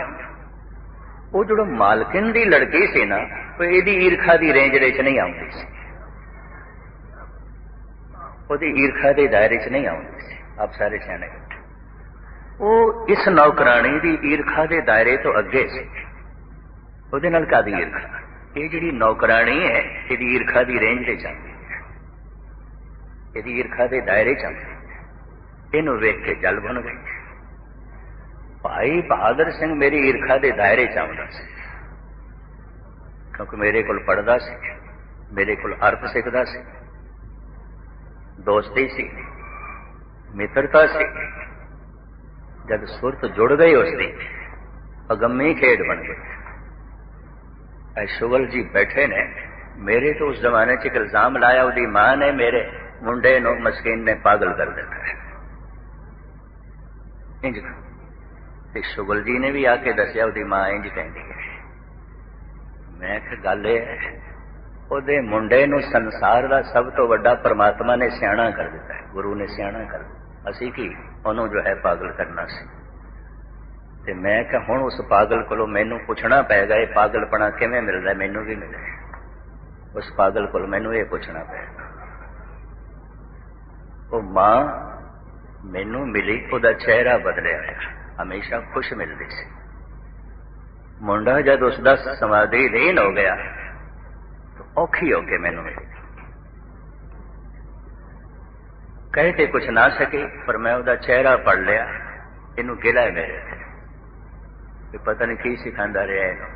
ਉਹ ਜਿਹੜਾ ਮਾਲਕਿਨ ਦੀ ਲੜਕੀ ਸੀ ਨਾ, ਉਹ ਇਹਦੀ ਈਰਖਾ ਦੀ ਰੇਂਜ ਦੇ ਵਿੱਚ ਨਹੀਂ ਆਉਂਦੀ ਸੀ। ਉਹਦੀ ਈਰਖਾ ਦੇ ਦਾਇਰੇ 'ਚ ਨਹੀਂ ਆਉਂਦੀ ਸੀ। ਆਪ ਸਾਰੇ ਸਿਆਣੇ। ਉਹ ਇਸ ਨੌਕਰਾਣੀ ਦੀ ਈਰਖਾ ਦੇ ਦਾਇਰੇ ਤੋਂ ਅੱਗੇ ਸੀ। ਉਹਦੇ ਨਾਲ ਕਾਦੀ ਈਰਖਾ? ਇਹ ਜਿਹੜੀ ਨੌਕਰਾਣੀ ਹੈ, ਇਹਦੀ ਈਰਖਾ ਦੀ ਰੇਂਜ ਦੇ ਜਾਂਦੀ ਹੈ। ਇਹਦੀ ਈਰਖਾ ਦੇ ਦਾਇਰੇ 'ਚ ਆਉਂਦੀ ਇਹਨੂੰ ਵੇਖ ਕੇ ਜਲ ਬਣ ਗਈ। ਭਾਈ ਬਹਾਦਰ ਸਿੰਘ ਮੇਰੀ ਈਰਖਾ ਦੇ ਦਾਇਰੇ ਚ ਆਉਂਦਾ ਸੀ ਕਿਉਂਕਿ ਮੇਰੇ ਕੋਲ ਪੜਦਾ ਸੀ ਮੇਰੇ ਕੋਲ ਅਰਥ ਸਿੱਖਦਾ ਸੀ ਦੋਸਤੀ ਸੀ ਮਿੱਤਰਤਾ ਸੀ ਜਦ ਸੁਰਤ ਜੁੜ ਗਈ ਉਸ ਦੀ ਅਗੰਮੀ ਖੇਡ ਬਣ ਗਈ ਐ ਸ਼ੁਗਲ ਜੀ ਬੈਠੇ ਨੇ ਮੇਰੇ ਤੋਂ ਉਸ ਜ਼ਮਾਨੇ 'ਚ ਇੱਕ ਇਲਜ਼ਾਮ ਲਾਇਆ ਉਹਦੀ ਮਾਂ ਨੇ ਮੇਰੇ ਮੁੰਡੇ ਨੂੰ ਮਸਕੀਨ ਨੇ ਪਾਗਲ ਕਰ ਦਿੱਤਾ ਹੈ ਇੰਜ ਤੇ ਸ਼ੁਗਲ ਜੀ ਨੇ ਵੀ ਆ ਕੇ ਦੱਸਿਆ ਉਹਦੀ ਮਾਂ ਇੰਜ ਕਹਿੰਦੀ ਹੈ। ਮੈਂ ਕਿਹਾ, ਗੱਲ ਇਹ ਹੈ, ਉਹਦੇ ਮੁੰਡੇ ਨੂੰ ਸੰਸਾਰ ਦਾ ਸਭ ਤੋਂ ਵੱਡਾ ਪਰਮਾਤਮਾ ਨੇ ਸਿਆਣਾ ਕਰ ਦਿੱਤਾ ਹੈ, ਗੁਰੂ ਨੇ ਸਿਆਣਾ ਕਰ ਦਿੱਤਾ ਅਸੀਂ ਕੀ ਉਹਨੂੰ ਜੋ ਹੈ ਪਾਗਲ ਕਰਨਾ ਸੀ? ਤੇ ਮੈਂ ਕਿਹਾ, ਹੁਣ ਉਸ ਪਾਗਲ ਕੋਲੋਂ ਮੈਨੂੰ ਪੁੱਛਣਾ ਪਏਗਾ, ਇਹ ਪਾਗਲਪਣਾ ਕਿਵੇਂ ਮਿਲਦਾ? ਮੈਨੂੰ ਵੀ ਮਿਲੇ ਉਸ ਪਾਗਲ ਕੋਲ ਮੈਨੂੰ ਇਹ ਪੁੱਛਣਾ ਪਏਗਾ। ਉਹ ਮਾਂ ਮੈਨੂੰ ਮਿਲੀ, ਉਹਦਾ ਚਿਹਰਾ ਬਦਲਿਆ ਹੋਇਆ। ਹਮੇਸ਼ਾ ਖੁਸ਼ ਮਿਲਦੀ ਸੀ। ਮੁੰਡਾ ਜਦ ਉਸ ਦਾ ਸਮਾਧੀ ਲੀਨ ਹੋ ਗਿਆ, ਤਾਂ ਔਖੀ ਹੋ ਕੇ ਮੈਨੂੰ ਮਿਲੀ। ਕਹਿ ਤੇ ਕੁਛ ਨਾ ਸਕੇ, ਪਰ ਮੈਂ ਉਹਦਾ ਚਿਹਰਾ ਪੜ ਲਿਆ, ਇਹਨੂੰ ਗਿਲਾ ਹੈ ਮੇਰੇ ਤੇ। ਪਤਾ ਨਹੀਂ ਕੀ ਸਿਖਾਉਂਦਾ ਰਿਹਾ ਇਹਨੂੰ,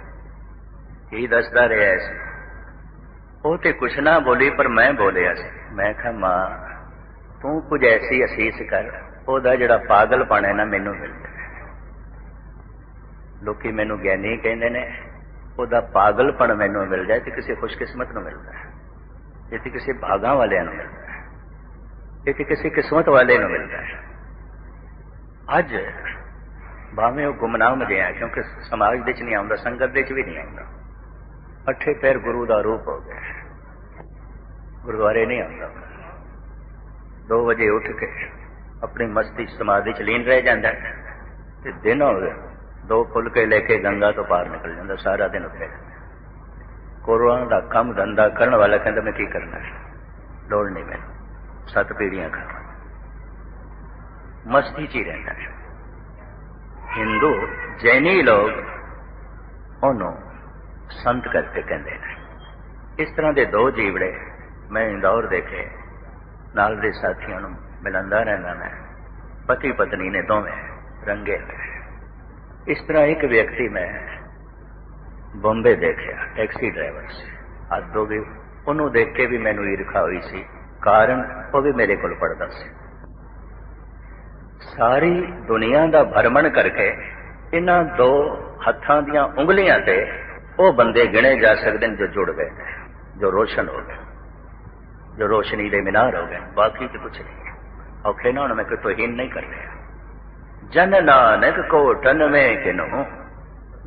ਕੀ ਦੱਸਦਾ ਰਿਹਾ ਇਸ ਉਹ ਤੇ ਕੁਛ ਨਾ ਬੋਲੀ, ਪਰ ਮੈਂ ਬੋਲਿਆ ਸੀ। ਮੈਂ ਕਿਹਾ, ਮਾਂ, ਤੂੰ ਕੁਝ ਐਸੀ ਅਸੀਸ ਕਰ, ਉਹਦਾ ਜਿਹੜਾ ਪਾਗਲਪਣ ਹੈ ਨਾ, ਮੈਨੂੰ ਮਿਲ ਲੋਕੀ ਮੈਨੂੰ ਗਿਆਨੀ ਕਹਿੰਦੇ ਨੇ, ਉਹਦਾ ਪਾਗਲਪਣ ਮੈਨੂੰ ਮਿਲ ਜਾਏ ਤੇ ਕਿਸੇ ਖੁਸ਼ਕਿਸਮਤ ਨੂੰ ਮਿਲਦਾ ਹੈ। ਇਹ ਤੇ ਕਿਸੇ ਭਾਗਾਂ ਵਾਲਿਆਂ ਨੂੰ ਮਿਲਦਾ ਹੈ। ਇਹ ਤੇ ਕਿਸੇ ਕਿਸਮਤ ਵਾਲੇ ਨੂੰ ਮਿਲਦਾ ਹੈ। ਅੱਜ ਭਾਵੇਂ ਉਹ ਗੁਮਨਾਮ ਜਿਹਾ ਕਿਉਂਕਿ ਸਮਾਜ ਵਿੱਚ ਨਹੀਂ ਆਉਂਦਾ, ਸੰਗਤ ਵਿੱਚ ਵੀ ਨਹੀਂ ਆਉਂਦਾ। ਅੱਠੇ ਪੈਰ ਗੁਰੂ ਦਾ ਰੂਪ ਹੋ ਗਿਆ ਗੁਰਦੁਆਰੇ ਨਹੀਂ ਆਉਂਦਾ। 2 ਵਜੇ ਉੱਠ ਕੇ ਆਪਣੀ ਮਸਤੀ ਸਮਾਧੀ ਚ ਲੀਨ ਰਹਿ ਜਾਂਦਾ ਤੇ ਦਿਨ ਹੋ। ਗਿਆ ਦੋ ਫੁਲਕੇ ਲੈ ਕੇ ਗੰਗਾ ਤੋਂ ਪਾਰ ਨਿਕਲ ਜਾਂਦਾ, ਸਾਰਾ ਦਿਨ ਉੱਥੇ ਕੋਰੋਨਾ ਦਾ ਕੰਮ ਧੰਦਾ ਕਰਨ ਵਾਲਾ ਕਹਿੰਦਾ, ਮੈਂ ਕੀ ਕਰਨਾ ਲੋੜ ਨਹੀਂ ਮੈਨੂੰ। ਸੱਤ ਪੀੜੀਆਂ ਖਾਵਾਂ ਮਸਤੀ ਚ ਹੀ ਰਹਿੰਦਾ ਹਿੰਦੂ ਜੈਨੀ ਲੋਕ ਉਹਨੂੰ ਸੰਤ ਕਰਕੇ ਕਹਿੰਦੇ ਨੇ। ਇਸ ਤਰ੍ਹਾਂ ਦੇ ਦੋ ਜੀਵੜੇ ਮੈਂ ਇੰਦੌਰ ਦੇਖੇ ਨਾਲ ਦੇ ਸਾਥੀਆਂ ਨੂੰ ਮਿਲੰਦਾ ਰਹਿੰਦਾ ਮੈਂ। ਪਤੀ ਪਤਨੀ ਨੇ ਦੋਵੇਂ ਰੰਗੇ ਹੋਏ। ਇਸ ਤਰ੍ਹਾਂ ਇੱਕ ਵਿਅਕਤੀ ਮੈਂ ਬੰਬੇ ਦੇਖਿਆ, ਟੈਕਸੀ ਡਰਾਈਵਰ ਸੀ। ਅੱਜ ਵੀ ਉਹਨੂੰ ਦੇਖ ਕੇ ਵੀ ਮੈਨੂੰ ਈਰਖਾ ਹੋਈ ਸੀ। ਕਾਰਨ ਉਹ ਵੀ ਮੇਰੇ ਕੋਲ ਪੜਦਾ ਸੀ। ਸਾਰੀ ਦੁਨੀਆ ਦਾ ਭਰਮਣ ਕਰਕੇ ਇਹਨਾਂ ਦੋ ਹੱਥਾਂ ਦੀਆਂ ਉਂਗਲੀਆਂ ਤੇ ਉਹ ਬੰਦੇ ਗਿਣੇ ਜਾ ਸਕਦੇ ਨੇ ਜੋ ਜੁੜ ਗਏ, ਜੋ ਰੋਸ਼ਨ ਹੋ ਗਏ, ਜੋ ਰੋਸ਼ਨੀ ਦੇ ਮੀਨਾਰ ਹੋ ਗਏ। ਬਾਕੀ ਤੇ ਕੁਛ ਨਹੀਂ। ਔਖੇ ਨਾ ਹੁਣ, ਮੈਂ ਕੋਈ ਤੋਹੀਨ ਨਹੀਂ ਕਰ ਰਿਹਾ। ਜਨ ਨਾਨਕ ਕੋ ਟਨ ਕਿਨੋ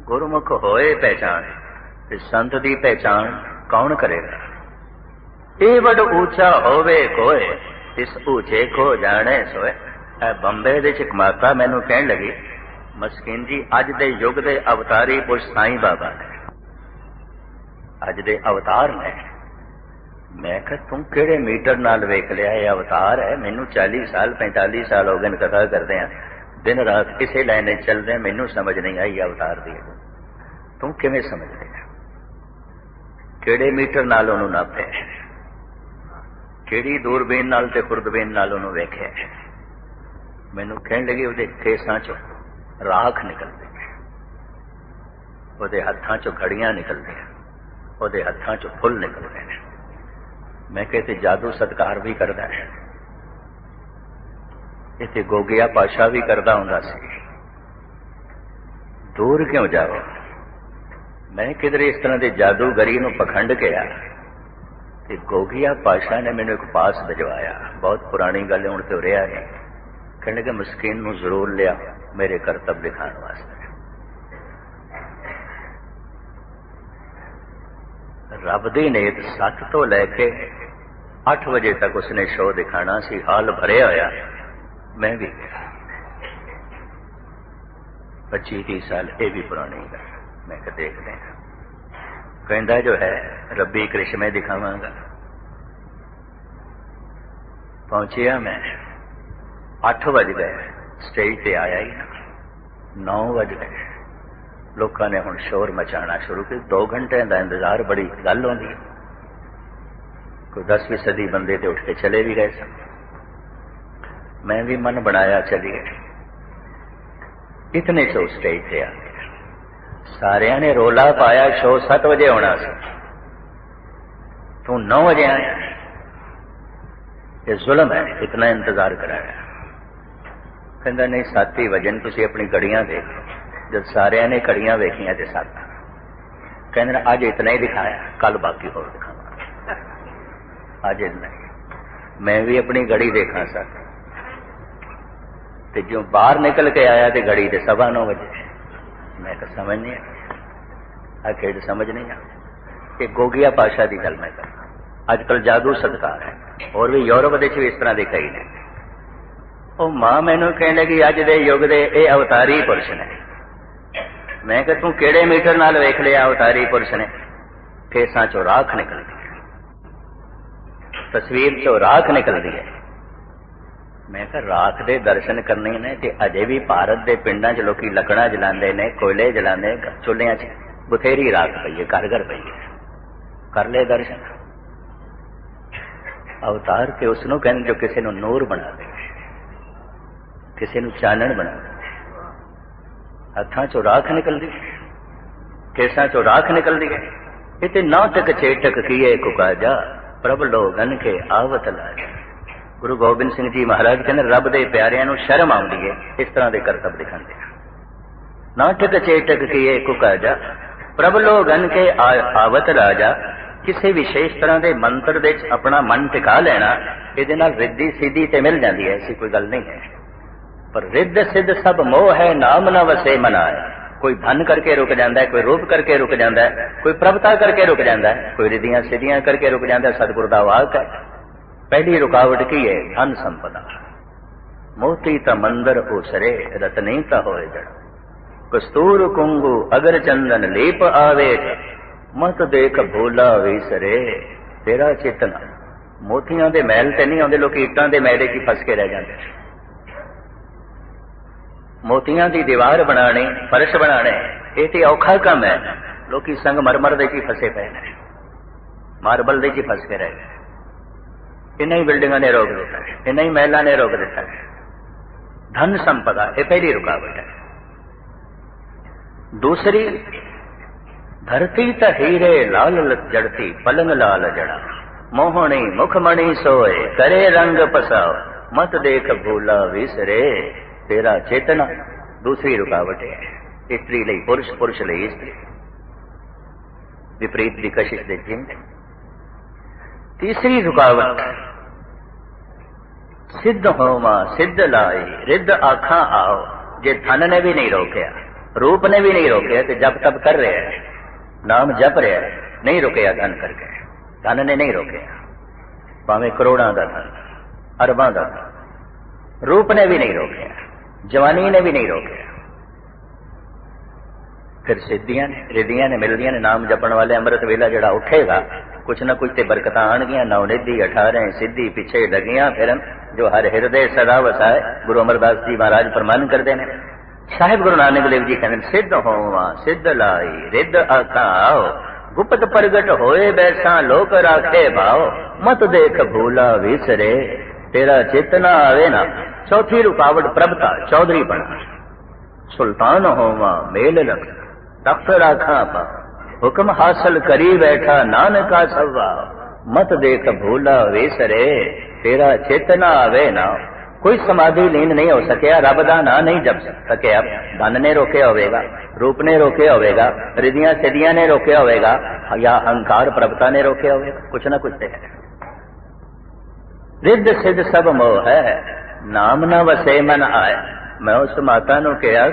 ਗੁਰਮੁਖ ਹੋਏ ਪਹਿਚਾਨ ਤੇ ਸੰਤ ਦੀ ਪਹਿਚਾਨ ਕੌਣ ਕਰੇਗਾ? ਇਹ ਵੱਡ ਉੱਚਾ ਹੋਵੇ ਕੋਏ ਇਸ ਉੱਚੇ ਕੋ ਜਾਣੇ ਸੋਏ। ਇਹ ਬੰਬੇ ਦੇ ਚ ਮਾਤਾ ਮੈਨੂੰ ਕਹਿਣ ਲੱਗੀ, ਮਸਕੀਨ ਜੀ, ਅੱਜ ਦੇ ਯੁੱਗ ਦੇ ਅਵਤਾਰੀ ਪੁਰਸ਼ ਸਾਈਂ ਬਾਬਾ ਨੇ। ਅੱਜ ਦੇ ਅਵਤਾਰ ਨੇ। ਮੈਂ ਕਿਹਾ, ਤੂੰ ਕਿਹੜੇ ਮੀਟਰ ਨਾਲ ਵੇਖ ਲਿਆ ਇਹ ਅਵਤਾਰ ਹੈ? ਮੈਨੂੰ 40 ਸਾਲ 45 ਸਾਲ ਹੋ ਗਏ ਨੇ ਕਥਾ ਕਰਦੇ ਆ। ਦਿਨ ਰਾਤ ਇਸੇ ਲਾਈਨ 'ਚ ਚੱਲਦੇ ਹਾਂ, ਮੈਨੂੰ ਸਮਝ ਨਹੀਂ ਆਈ ਅਵਤਾਰ ਦੀ ਤੂੰ ਕਿਵੇਂ ਸਮਝ ਲਿਆ ਕਿਹੜੇ ਮੀਟਰ ਨਾਲ ਉਹਨੂੰ ਨਾਪਿਆ ਕਿਹੜੀ ਦੂਰਬੀਨ ਨਾਲ ਤੇ ਖੁਰਦਬੀਨ ਨਾਲ ਉਹਨੂੰ ਵੇਖਿਆ ਮੈਨੂੰ ਕਹਿਣ ਲੱਗੀ ਉਹਦੇ ਕੇਸਾਂ 'ਚੋਂ ਰਾਖ ਨਿਕਲਦੀ ਹੈ ਉਹਦੇ ਹੱਥਾਂ 'ਚੋਂ ਘੜੀਆਂ ਨਿਕਲਦੀਆਂ ਉਹਦੇ ਹੱਥਾਂ 'ਚੋਂ ਫੁੱਲ ਨਿਕਲਦੇ ਨੇ ਮੈਂ ਕਹਿੰਦੇ ਜਾਦੂ ਸਤਕਾਰ ਵੀ ਕਰਦਾ ਹੈ ਇੱਥੇ ਗੋਗਿਆ ਪਾਸ਼ਾ ਵੀ ਕਰਦਾ ਹੁੰਦਾ ਸੀ। ਦੂਰ ਕਿਉਂ ਜਾਓ ਮੈਂ ਕਿਧਰੇ ਇਸ ਤਰ੍ਹਾਂ ਦੇ ਜਾਦੂਗਰੀ ਨੂੰ ਪਖੰਡ ਗਿਆ ਤੇ ਗੋਗਿਆ ਪਾਸ਼ਾ ਨੇ ਮੈਨੂੰ ਇੱਕ ਪਾਸ ਭਜਵਾਇਆ। ਬਹੁਤ ਪੁਰਾਣੀ ਗੱਲ ਹੁਣ ਤੇ ਰਿਹਾ ਨਹੀਂ ਕਹਿੰਦੇ ਕਿ ਮਸਕੀਨ ਨੂੰ ਜ਼ਰੂਰ ਲਿਆ ਮੇਰੇ ਕਰਤੱਵ ਦਿਖਾਉਣ ਵਾਸਤੇ। ਰੱਬ ਦੀ ਨੇਤ 7 ਤੋਂ ਲੈ ਕੇ 8 ਵਜੇ ਤੱਕ ਉਸਨੇ ਸ਼ੋਅ ਦਿਖਾਣਾ ਸੀ। ਹਾਲ ਭਰਿਆ ਹੋਇਆ। ਮੈਂ ਵੀ ਗਿਆ 25 30 ਸਾਲ ਇਹ ਵੀ ਪੁਰਾਣੀ ਗੱਲ ਮੈਂ ਕਿ ਦੇਖਦੇ ਹਾਂ ਕਹਿੰਦਾ ਜੋ ਹੈ ਰੱਬੀ ਕ੍ਰਿਸ਼ਮੇ ਦਿਖਾਵਾਂਗਾ ਪਹੁੰਚਿਆ ਮੈਂ 8 ਵਜ ਗਏ ਸਟੇਜ ਤੇ ਆਇਆ ਹੀ ਨਾ 9 ਵਜ ਗਏ ਲੋਕਾਂ ਨੇ ਹੁਣ ਸ਼ੋਰ ਮਚਾਉਣਾ ਸ਼ੁਰੂ ਕੀਤਾ 2 ਘੰਟੇ ਦਾ ਇੰਤਜ਼ਾਰ ਬੜੀ ਗੱਲ ਹੁੰਦੀ ਹੈ ਕੋਈ 10ਵੀਂ ਸਦੀ ਬੰਦੇ ਤੇ ਉੱਠ ਕੇ ਚਲੇ ਵੀ ਗਏ ਸਨ ਮੈਂ ਵੀ ਮਨ ਬਣਾਇਆ ਚਲੀ ਇਤਨੇ ਚੋ ਸਟੇਜ ਤੇ ਆ ਗਏ ਸਾਰਿਆਂ ਨੇ ਰੋਲਾ ਪਾਇਆ ਸ਼ੋ 7 ਵਜੇ ਹੋਣਾ ਸੀ। ਤੂੰ 9 ਵਜੇ ਆਇਆ। ਇਹ ਜ਼ੁਲਮ ਹੈ, ਇਤਨਾ ਇੰਤਜ਼ਾਰ ਕਰਾਇਆ। ਕਹਿੰਦਾ, ਨਹੀਂ 7 ਹੀ ਵਜਨ ਤੁਸੀਂ ਆਪਣੀ ਘੜੀਆਂ ਦੇਖੋ ਜਦ ਸਾਰਿਆਂ ਨੇ ਘੜੀਆਂ ਵੇਖੀਆਂ ਤੇ 7 ਕਹਿੰਦਾ, ਅੱਜ ਇਤਨਾ ਹੀ ਦਿਖਾਇਆ ਕੱਲ ਬਾਕੀ ਹੋਰ ਦਿਖਾਵਾਂਗਾ। ਅੱਜ ਇਤਨਾ ਹੀ। ਮੈਂ ਵੀ ਆਪਣੀ ਘੜੀ ਦੇਖਾਂ ਸੱਤ। ਤੇ ਜਿਉਂ ਬਾਹਰ ਨਿਕਲ ਕੇ ਆਇਆ ਤੇ ਘੜੀ ਤੇ ਸਵਾ 9 ਵਜੇ। ਮੈਂ ਤਾਂ ਸਮਝ ਨਹੀਂ ਆ ਖੇਡ ਸਮਝ ਨਹੀਂ ਆ? ਇਹ ਗੋਗਿਆ ਪਾਸ਼ਾ ਦੀ ਗੱਲ ਮੈਂ ਕਰਦਾ। ਅੱਜ ਕੱਲ ਜਾਦੂ ਸਦਕਾਰ ਹੈ। ਹੋਰ ਵੀ ਯੂਰਪ ਦੇ ਵਿੱਚ ਵੀ ਇਸ ਤਰ੍ਹਾਂ ਦੇ ਕਈ ਨੇ। ਉਹ ਮਾਂ ਮੈਨੂੰ ਕਹਿਣ ਲੱਗੀ ਅੱਜ ਦੇ ਯੁੱਗ ਦੇ ਇਹ ਅਵਤਾਰੀ ਪੁਰਸ਼ ਨੇ। ਮੈਂ ਕਿਹਾ, ਤੂੰ ਕਿਹੜੇ ਮੀਟਰ ਨਾਲ ਵੇਖ ਲਿਆ ਅਵਤਾਰੀ ਪੁਰਸ਼ ਨੇ? ਫੇਸਾਂ ਚੋਂ ਰਾਖ ਨਿਕਲਦੀ ਹੈ। ਤਸਵੀਰ ਚੋਂ ਰਾਖ ਨਿਕਲਦੀ ਹੈ। ਮੈਂ ਕਿਹਾ ਰਾਖ ਦੇ ਦਰਸ਼ਨ ਕਰਨੇ ਨੇ ਤੇ ਅਜੇ ਵੀ ਭਾਰਤ ਦੇ ਪਿੰਡਾਂ 'ਚ ਲੋਕੀ ਲੱਕੜਾਂ ਜਲਾਉਂਦੇ ਨੇ, ਕੋਇਲੇ ਜਲਾਉਂਦੇ ਚੁੱਲ੍ਹਿਆਂ 'ਚ ਬਥੇਰੀ ਰਾਖ ਪਈ ਹੈ ਘਰ ਘਰ ਪਈ ਹੈ। ਕਰ ਲੈ ਦਰਸ਼ਨ। ਅਵਤਾਰ ਕੇ ਉਸ ਨੂੰ ਕਹਿੰਦੇ ਜੋ ਕਿਸੇ ਨੂੰ ਨੂਰ ਬਣਾ ਦੇ, ਕਿਸੇ ਨੂੰ ਚਾਨਣ ਬਣਾ ਦੇ। ਹੱਥਾਂ 'ਚੋਂ ਰਾਖ ਨਿਕਲਦੀ ਕੇਸਾਂ 'ਚੋਂ ਰਾਖ ਨਿਕਲਦੀ ਹੈ। ਇਹ ਤੇ ਨਾ ਤੱਕ ਚੇਟਕ ਕੀਏ ਕੁਕਾਜਾ ਪ੍ਰਭ ਲੋਗਨ ਕੇ ਆਵਤ ਲਾਜਾ। ਗੁਰੂ ਗੋਬਿੰਦ ਸਿੰਘ ਜੀ ਮਹਾਰਾਜ ਕਹਿੰਦੇ, ਰੱਬ ਦੇ ਪਿਆਰਿਆਂ ਨੂੰ ਸ਼ਰਮ ਆਉਂਦੀ ਹੈ ਇਸ ਤਰ੍ਹਾਂ ਦੇ ਕਰਤੱਵ ਦਿਖਾਉਂਦੇ ਨਾ ਨਾਟਕ ਚੇਟਕ ਕੀਏ ਕੁਕਾਜਾ ਪ੍ਰਭ ਲੋਗਨ ਕੇ ਆਵਤ ਰਾਜਾ, ਕਿਸੇ ਵਿਸ਼ੇਸ਼ ਤਰ੍ਹਾਂ ਦੇ ਮੰਤਰ ਦੇ ਵਿੱਚ ਆਪਣਾ ਮਨ ਟਿਕਾ ਲੈਣਾ, ਇਹਦੇ ਨਾਲ ਰਿੱਧੀ ਸਿੱਧੀ ਤੇ ਮਿਲ ਜਾਂਦੀ ਹੈ ਐਸੀ ਕੋਈ ਗੱਲ ਨਹੀਂ ਹੈ। ਪਰ ਰਿੱਧ ਸਿੱਧ ਸਭ ਮੋਹ ਹੈ, ਨਾਮ ਨਾ ਵਸੇ ਮਨਾਏ। ਕੋਈ ਧਨ ਕਰਕੇ ਰੁਕ ਜਾਂਦਾ ਹੈ ਕੋਈ ਰੂਪ ਕਰਕੇ ਰੁਕ ਜਾਂਦਾ ਹੈ ਕੋਈ ਪ੍ਰਭਤਾ ਕਰਕੇ ਰੁਕ ਜਾਂਦਾ ਹੈ ਕੋਈ ਰਿੱਧੀਆਂ ਸਿੱਧੀਆਂ ਕਰਕੇ ਰੁਕ ਜਾਂਦਾ ਸਤਿਗੁਰ ਦਾ ਵਾਕ ਹੈ। ਪਹਿਲੀ ਰੁਕਾਵਟ ਕੀ ਹੈ? ਧਨ ਸੰਪਦਾ। ਮੋਤੀ ਤਾਂ ਮੰਦਰ ਉਸਰੇ ਰਤਨੀ ਤਾਂ ਹੋਏ ਜੜ। ਕਸਤੂਰ ਕੁੰਗੂ ਅਗਰ ਚੰਦਨ ਲੀਪ ਆਵੇ, ਮਤ ਦੇਖ ਭੋਲਾ ਵਿਸਰੇ, ਤੇਰਾ ਚੇਤਨਾ ਮੋਤੀਆਂ ਦੇ ਮਹਿਲ ਤੇ ਨਹੀਂ ਆਉਂਦੇ, ਲੋਕੀ ਇੱਟਾਂ ਦੇ ਮਹਿਲੇ 'ਚ ਹੀ ਫਸ ਕੇ ਰਹਿ ਜਾਂਦੇ ਮੋਤੀਆਂ ਦੀ ਦੀਵਾਰ ਬਣਾਣੀ ਫਰਸ਼ ਬਣਾਣੇ ਇਹ ਤੇ ਔਖਾ ਕੰਮ ਹੈ। ਲੋਕੀ ਸੰਗ ਮਰਮਰ ਦੇ 'ਚ ਹੀ ਫਸੇ ਪਏ ਨੇ। ਮਾਰਬਲ ਦੇ ਚ ਹੀ ਫਸ ਕੇ ਰਹਿ ਗਏ। ਇੰਨਾ ਹੀ ਬਿਲਡਿੰਗਾਂ ਨੇ ਰੋਕ ਦਿੱਤਾ ਹੈ ਇੰਨਾ ਹੀ ਮਹਿਲਾਂ ਨੇ ਰੋਕ ਦਿੱਤਾ ਹੈ ਧਨ ਸੰਪਦਾ ਇਹ ਪਹਿਲੀ ਰੁਕਾਵਟ ਹੈ ਦੂਸਰੀ ਧਰਤੀ ਤਾਂ ਹੀਰੇ ਲਾਲ ਲਤ ਜੜਤੀ ਪਲੰਗ ਲਾਲ ਜੜਾ ਮੋਹਣੀ ਮੁਖਮਣੀ ਸੋਏ ਕਰੇ ਰੰਗ ਪਸਾਓ ਮਤ ਦੇਖ ਭੂਲਾ ਵਿਸਰੇ ਤੇਰਾ ਚੇਤਨਾ ਦੂਸਰੀ ਰੁਕਾਵਟ ਹੈ ਇਸਤਰੀ ਲਈ ਪੁਰਸ਼ ਪੁਰਸ਼ ਲਈ ਇਸਤਰੀ ਵਿਪਰੀਤ ਦੀ ਕਸ਼ਿਸ਼ ਦੇ ਜਿੰਦ ਤੀਸਰੀ ਰੁਕਾਵਟ। ਸਿੱਧ ਹੋਵਾ, ਸਿੱਧ ਲਾਈ ਰਿੱਧ ਆਖਾਂ ਆਓ। ਜੇ ਧਨ ਨੇ ਵੀ ਨਹੀਂ ਰੋਕਿਆ, ਰੂਪ ਨੇ ਵੀ ਨਹੀਂ ਰੋਕਿਆ, ਤੇ ਜਪ ਤਪ ਕਰ ਰਿਹਾ ਹੈ। ਨਾਮ ਜਪ ਰਿਹਾ ਹੈ, ਨਹੀਂ ਰੁਕਿਆ ਧਨ ਕਰਕੇ। ਧਨ ਨੇ ਨਹੀਂ ਰੋਕਿਆ। ਭਾਵੇਂ ਕਰੋੜਾਂ ਦਾ ਧਨ, ਅਰਬਾਂ ਦਾ ਧਨ। ਰੂਪ ਨੇ ਵੀ ਨਹੀਂ ਰੋਕਿਆ, ਜਵਾਨੀ ਨੇ ਵੀ ਨਹੀਂ ਰੋਕਿਆ। ਫਿਰ ਸਿੱਧੀਆਂ ਨੇ, ਰਿੱਧੀਆਂ ਨੇ, ਮਿਲਦੀਆਂ ਨੇ, ਨਾਮ ਜਪਣ ਵਾਲੇ ਅੰਮ੍ਰਿਤ ਵੇਲਾ ਜਿਹੜਾ ਉੱਠੇਗਾ, ਕੁਛ ਨਾ ਕੁਛ ਤੇ ਬਰਕਤਾਂ ਆਣਗੀਆਂ, ਨੌ 18 ਸਿੱਧੀ ਪਿੱਛੇ ਲੱਗੀਆਂ ਫਿਰਨ ਜੋ ਹਰ ਹਿਰਦੇ ਸਦਾ ਵਸਾਏ, ਗੁਰੂ ਅਮਰਦਾਸ ਜੀ ਮਹਾਰਾਜ ਪ੍ਰਮਾਨ ਕਰਦੇ ਨੇ। ਸਾਹਿਬ ਗੁਰੂ ਨਾਨਕ ਦੇਵ ਜੀ ਕਹਿੰਦੇ ਸਿੱਧ ਹੋਵਾ, ਸਿੱਧ ਲਾਈ, ਰਿੱਧ ਆਖਾਓ ਗੁਪਤ ਪ੍ਰਗਟ ਹੋਏ ਬੈਠਾ ਲੋਕ ਰਾਖੇ ਭਾਓ, ਮਤ ਦੇਖ ਭੂਲਾ ਵਿਸਰੇ, ਤੇਰਾ ਚੇਤਨਾ ਆਵੇ ਨਾ। ਚੌਥੀ ਰੁਕਾਵਟ ਪ੍ਰਭਤਾ, ਚੌਧਰੀ ਬਣਾ। ਸੁਲਤਾਨ ਹੋਵਾਂ, ਮੇਲ ਲਖ ਤਖਤ ਰਾਖਾ ਪਾ ਹੁਕਮ ਹਾਸਲ ਕਰੀ ਬੈਠਾ ਨਾਨਕਾ ਸਵਾ ਮਤ ਦੇਖ ਭੂਲਾ ਵਿਸਰੇ ਤੇਰਾ ਚੇਤਨਾ ਆਵੇ ਨਾ ਕੋਈ ਸਮਾਧੀ ਲੀਨ ਨਹੀਂ ਹੋ ਸਕਿਆ ਰੱਬ ਦਾ ਨਾਂ ਨਹੀਂ ਜਪ ਸਕਿਆ ਧਨ ਨੇ ਰੋਕਿਆ ਹੋਵੇਗਾ ਰੂਪ ਨੇ ਰੋਕਿਆ ਹੋਵੇਗਾ ਰਿਧੀਆਂ ਸਿਧੀਆਂ ਨੇ ਰੋਕਿਆ ਹੋਵੇਗਾ ਜਾਂ ਹੰਕਾਰ ਪ੍ਰਭਤਾ ਨੇ ਰੋਕਿਆ ਹੋਵੇਗਾ ਕੁਛ ਨਾ ਕੁਛ ਤੇ ਹੈ ਰਿੱਧ ਸਿੱਧ ਸਭ ਮੋਹ ਹੈ ਨਾਮ ਨਾ ਵਸੇ ਮਨ ਆਏ ਮੈਂ ਉਸ ਮਾਤਾ ਨੂੰ ਕਿਹਾ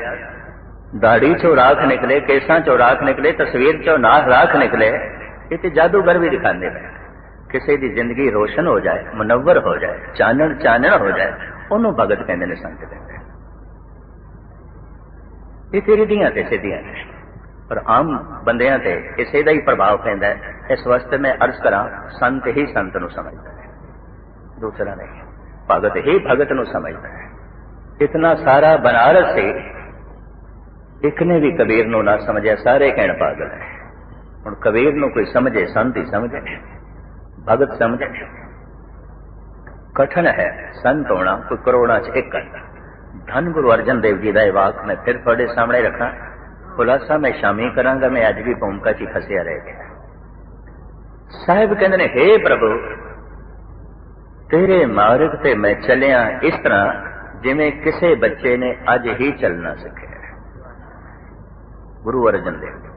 ਦਾੜੀ ਚੋਂ ਰਾਖ ਨਿਕਲੇ, ਕੇਸਾਂ ਚੋਂ ਰਾਖ ਨਿਕਲੇ, ਤਸਵੀਰ ਚੋਂ ਨਾ ਰਾਖ ਨਿਕਲੇ, ਇਹ ਤੇ ਜਾਦੂਗਰ ਵੀ ਦਿਖਾਉਂਦੇ ਨੇ। ਕਿਸੇ ਦੀ ਜ਼ਿੰਦਗੀ ਰੋਸ਼ਨ ਹੋ ਜਾਏ, ਮੁਨੱਵਰ ਹੋ ਜਾਏ, ਚਾਨਣ ਚਾਨਣ ਹੋ ਜਾਏ, ਉਹਨੂੰ ਭਗਤ ਕਹਿੰਦੇ ਨੇ ਸੰਤ ਕਹਿੰਦੇ ਇਹ ਤੇਰੀ ਦੀਆਂ ਤੇ ਸਿੱਧੀਆਂ ਨੇ। ਪਰ ਆਮ ਬੰਦਿਆਂ ਤੇ ਇਸੇ ਦਾ ਹੀ ਪ੍ਰਭਾਵ ਪੈਂਦਾ ਹੈ। ਇਸ ਵਾਸਤੇ ਮੈਂ ਅਰਜ਼ ਕਰਾਂ, ਸੰਤ ਹੀ ਸੰਤ ਨੂੰ ਸਮਝਦਾ ਹੈ। ਦੂਸਰਾ ਨਹੀਂ, ਭਗਤ ਹੀ ਭਗਤ ਨੂੰ ਸਮਝਦਾ ਹੈ। ਇਤਨਾ ਸਾਰਾ ਬਨਾਰਸ ਸੀ ਇੱਕ ਨੇ ਵੀ ਕਬੀਰ ਨੂੰ ਨਾ ਸਮਝਿਆ, ਸਾਰੇ ਕਹਿਣ ਪਾਗਲ ਹੈ। ਹੁਣ ਕਬੀਰ ਨੂੰ ਕੋਈ ਸਮਝੇ, ਸੰਤ ਹੀ ਸਮਝੇ। ਭਗਤ ਸਮਝੇ। ਕਠਨ ਹੈ ਸੰਤ ਹੋਣਾ, ਕੋਈ ਕਰੋੜਾਂ ਚ ਇੱਕ ਕਰਦਾ ਧੰਨ ਗੁਰੂ ਅਰਜਨ ਦੇਵ ਜੀ ਦਾ ਇਹ ਵਾਕ ਮੈਂ ਫਿਰ ਤੁਹਾਡੇ ਸਾਹਮਣੇ ਰੱਖਾਂ। ਖੁਲਾਸਾ ਮੈਂ ਸ਼ਾਮੀ ਕਰਾਂਗਾ, ਮੈਂ ਅੱਜ ਵੀ ਭੂਮਿਕਾ ਚ ਹੀ ਫਸਿਆ ਰਹਿ ਗਿਆ। ਸਾਹਿਬ ਕਹਿੰਦੇ ਨੇ हे ਪ੍ਰਭੂ, ਤੇਰੇ ਮਾਰਗ ਤੇ ਮੈਂ ਚੱਲਿਆ ਇਸ ਤਰ੍ਹਾਂ ਜਿਵੇਂ ਕਿਸੇ ਬੱਚੇ ਨੇ ਅੱਜ ਹੀ ਚੱਲਣਾ ਸਿੱਖਿਆ ਗੁਰੂ ਅਰਜਨ ਦੇਵ ਜੀ।